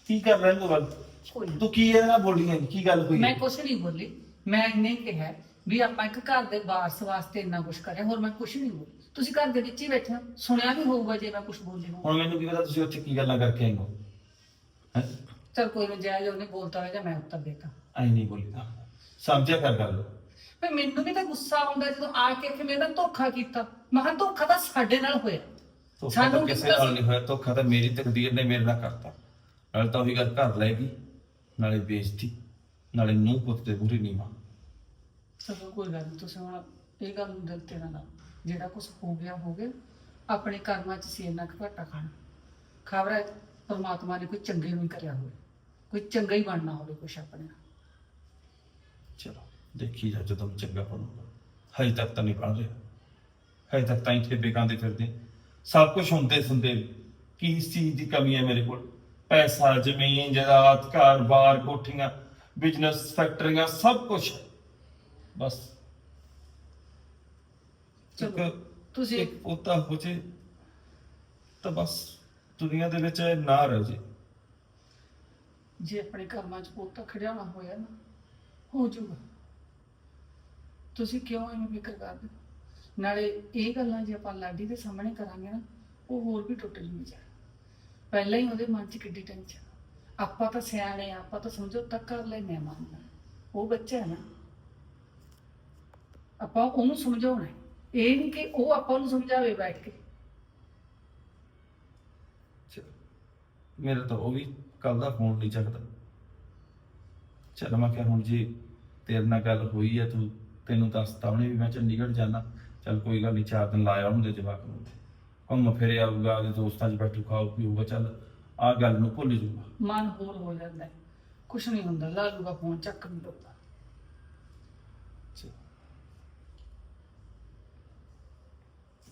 ਕੀ ਕਰ ਰਹੇ ਤੂੰ ਗੱਲ ਕੋਈ। ਤੂੰ ਕੀ ਇਹਦੇ ਨਾਲ ਬੋਲੀ ਹੈ ਕੀ ਗੱਲ ਹੋਈ? ਮੈਂ ਹੈ? ਕੁਛ ਨਹੀਂ ਬੋਲੀ। ਮੈਂ ਇੰਨੇ ਕਿਹਾ ਵੀ ਆਪਾਂ ਇੱਕ ਘਰ ਦੇ ਵਾਰਸ ਵਾਸਤੇ ਇੰਨਾ ਕੁਛ ਕਰਿਆ ਹੋਰ ਮੈਂ ਕੁਛ ਨਹੀਂ ਬੋਲੀ। ਤੁਸੀਂ ਘਰ ਦੇ ਵਿੱਚ ਹੀ ਬੈਠੇ ਹੋ। ਸੁਣਿਆ ਵੀ ਹੋਊਗਾ ਜੇ ਮੈਂ ਕੁਛ ਬੋਲੀ ਹੋਊ। ਹੁਣ ਮੈਨੂੰ ਕੀ ਪਤਾ ਤੁਸੀਂ ਉੱਥੇ ਕੀ ਗੱਲਾਂ ਕਰਕੇ ਆਏ ਹੋ? ਹੈਂ? ਚਲ ਕੋਈ ਨਾ ਜਾਇਜ਼ ਉਹਨੇ ਬੋਲਤਾ ਹੋਇਆ ਜਾਂ ਮੈਂ ਉੱਤਰ ਦੇਤਾ। ਐਂ ਨਹੀਂ ਬੋਲੀਦਾ। ਸਮਝਿਆ ਕਰ ਗੱਲ ਪਰ ਮੈਨੂੰ ਵੀ ਤਾਂ ਗੁੱਸਾ ਆਉਂਦਾ ਜਦੋਂ ਆ ਕੇ ਕਿ ਮੇਰੇ ਨਾਲ ਧੋਖਾ ਕੀਤਾ। ਮੈਂ ਕਿਹਾ ਧੋਖਾ ਤਾਂ ਸਾਡੇ ਨਾਲ ਹੋਇਆ। ਧੋਖਾ ਸਾਨੂੰ ਕਿਸੇ ਨਾਲ ਨਹੀਂ ਹੋਇਆ। ਧੋਖਾ ਤਾਂ ਮੇਰੀ ਤਕਦੀਰ ਨੇ ਮੇਰੇ ਨਾਲ ਕਰਤਾ। ਨਾਲੇ ਤਾਂ ਉਹੀ ਗੱਲ ਘਰ ਲੈ ਗਈ ਨਾਲੇ ਬੇਇੱਜ਼ਤੀ ਨਾਲੇ ਨੂੰ ਪੁੱਤ ਦੇ ਬੁਰੀ ਨੀਵਾ। ਚਲੋ ਕੋਈ ਗੱਲ ਨੀ, ਤੁਸੀਂ ਹੁਣ ਇਹ ਗੱਲ ਨੂੰ ਦਿਲ ਤੇ ਨਾ ਲਾਓ। ਜਿਹੜਾ ਕੁਝ ਹੋ ਗਿਆ ਹੋ ਗਿਆ। ਆਪਣੇ ਕਰਮਾਂ 'ਚ ਸੀ ਇੰਨਾ ਘਾਟਾ ਖਾਣਾ। ਖਬਰ ਹੈ ਪਰਮਾਤਮਾ ਨੇ ਕੋਈ ਚੰਗੇ ਨਹੀਂ ਕਰਿਆ ਹੋਵੇ। ਕੋਈ ਚੰਗਾ ਹੀ ਬਣਨਾ ਹੋਵੇ ਕੁਛ ਆਪਣੇ ਨਾਲ। ਚਲੋ ਦੇਖੀ ਜਾ ਜਦੋਂ ਚੰਗਾ ਬਣੂਗਾ। ਹਜੇ ਤੱਕ ਤਾਂ ਨਹੀਂ ਬਣ ਰਿਹਾ। ਹਜੇ ਤੱਕ ਤਾਂ ਇੱਥੇ ਬੇਕਾਂਦੇ ਫਿਰਦੇ। ਸਭ ਕੁਝ ਹੁੰਦੇ ਸੁਣਦੇ ਵੀ। ਕੀ ਇਸ ਚੀਜ਼ ਦੀ ਕਮੀ ਹੈ ਮੇਰੇ ਕੋਲ? ਪੈਸਾ ਜ਼ਮੀਨ ਜਾਇਦਾਦ ਘਰ-ਬਾਰ ਕੋਠੀਆਂ ਬਿਜ਼ਨਸ ਫੈਕਟਰੀਆਂ ਸਭ ਕੁਝ ਬਸ। ਚਲੋ, ਤੁਸੀਂ- ਇੱਕ ਪੋਤਾ ਹੋ ਜੇ ਤਾਂ ਬਸ ਦੁਨੀਆ ਦੇ ਵਿੱਚ ਨਾ ਰਹਿ ਜੇ। ਜੇ ਆਪਣੇ ਕਰਮਾਂ 'ਚ ਪੋਤਾ ਖੜਿਆਣਾ ਹੋਇਆ ਨਾ ਹੋ ਜਾਊਗਾ। ਤੁਸੀਂ ਕਿਉਂ ਐਵੇਂ ਫਿਕਰ ਕਰਦੇ? ਨਾਲੇ ਇਹ ਗੱਲਾਂ ਜੇ ਆਪਾਂ ਲਾਡੀ ਦੇ ਸਾਹਮਣੇ ਕਰਾਂਗੇ ਨਾ ਉਹ ਹੋਰ ਵੀ ਟੁੱਟ ਜੂਗੀ ਜਾ ਪਹਿਲਾਂ ਹੀ ਉਹਦੇ ਮਨ 'ਚ ਕਿੱਡੀ ਟੈਨਸ਼ਨ ਆਪਾਂ ਤਾਂ ਸਿਆਣੇ ਆ, ਆਪਾਂ ਤਾਂ ਸਮਝੋ ਤੱਕ ਕਰ ਲੈਨੇ ਆ ਮਨ ਨਾਲ ਉਹ ਬੱਚਾ ਹੈ ਨਾ। ਆਪਾਂ ਉਹਨੂੰ ਸਮਝਾਉਣਾ ਇਹ ਨਹੀਂ ਕਿ ਉਹ ਆਪਾਂ ਨੂੰ ਸਮਝਾਵੇ ਬੈਠ ਕੇ। ਮੇਰਾ ਤਾਂ ਉਹ ਵੀ ਕੱਲ ਦਾ ਫੋਨ ਨਹੀਂ ਚੱਕਦਾ। ਚਲ ਮੈਂ ਕਿਹਾ ਹੁਣ ਜੀ ਤੇਰੇ ਨਾਲ ਗੱਲ ਹੋਈ ਹੈ ਤੂੰ, ਤੈਨੂੰ ਦੱਸਤਾ ਉਹਨੇ ਵੀ ਮੈਂ ਚੰਡੀਗੜ੍ਹ ਜਾਣਾ ਚਲ ਕੋਈ ਗੱਲ ਨਹੀਂ, ਚਾਰ ਦਿਨ ਲਾਇਆ ਹੁੰਦੇ ਜਵਾਕ ਨੂੰ ਘੁੰਮ ਫਿਰ ਆਊਗਾ ਉਹਦੇ ਦੋਸਤਾਂ 'ਚ ਬੈਠੂ, ਖਾਊ, ਪੀਊਗਾ, ਚੱਲ ਆਹ ਗੱਲ ਨੂੰ ਭੁੱਲ ਜੂਗਾ ਮਨ ਹੋਰ ਹੋ ਜਾਂਦਾ ਹੈ। ਕੁਛ ਨਹੀਂ ਹੁੰਦਾ ਲਾ ਲੂਗਾ ਫੋਨ ਚੱਕ ਨਹੀਂ ਲਊਗਾ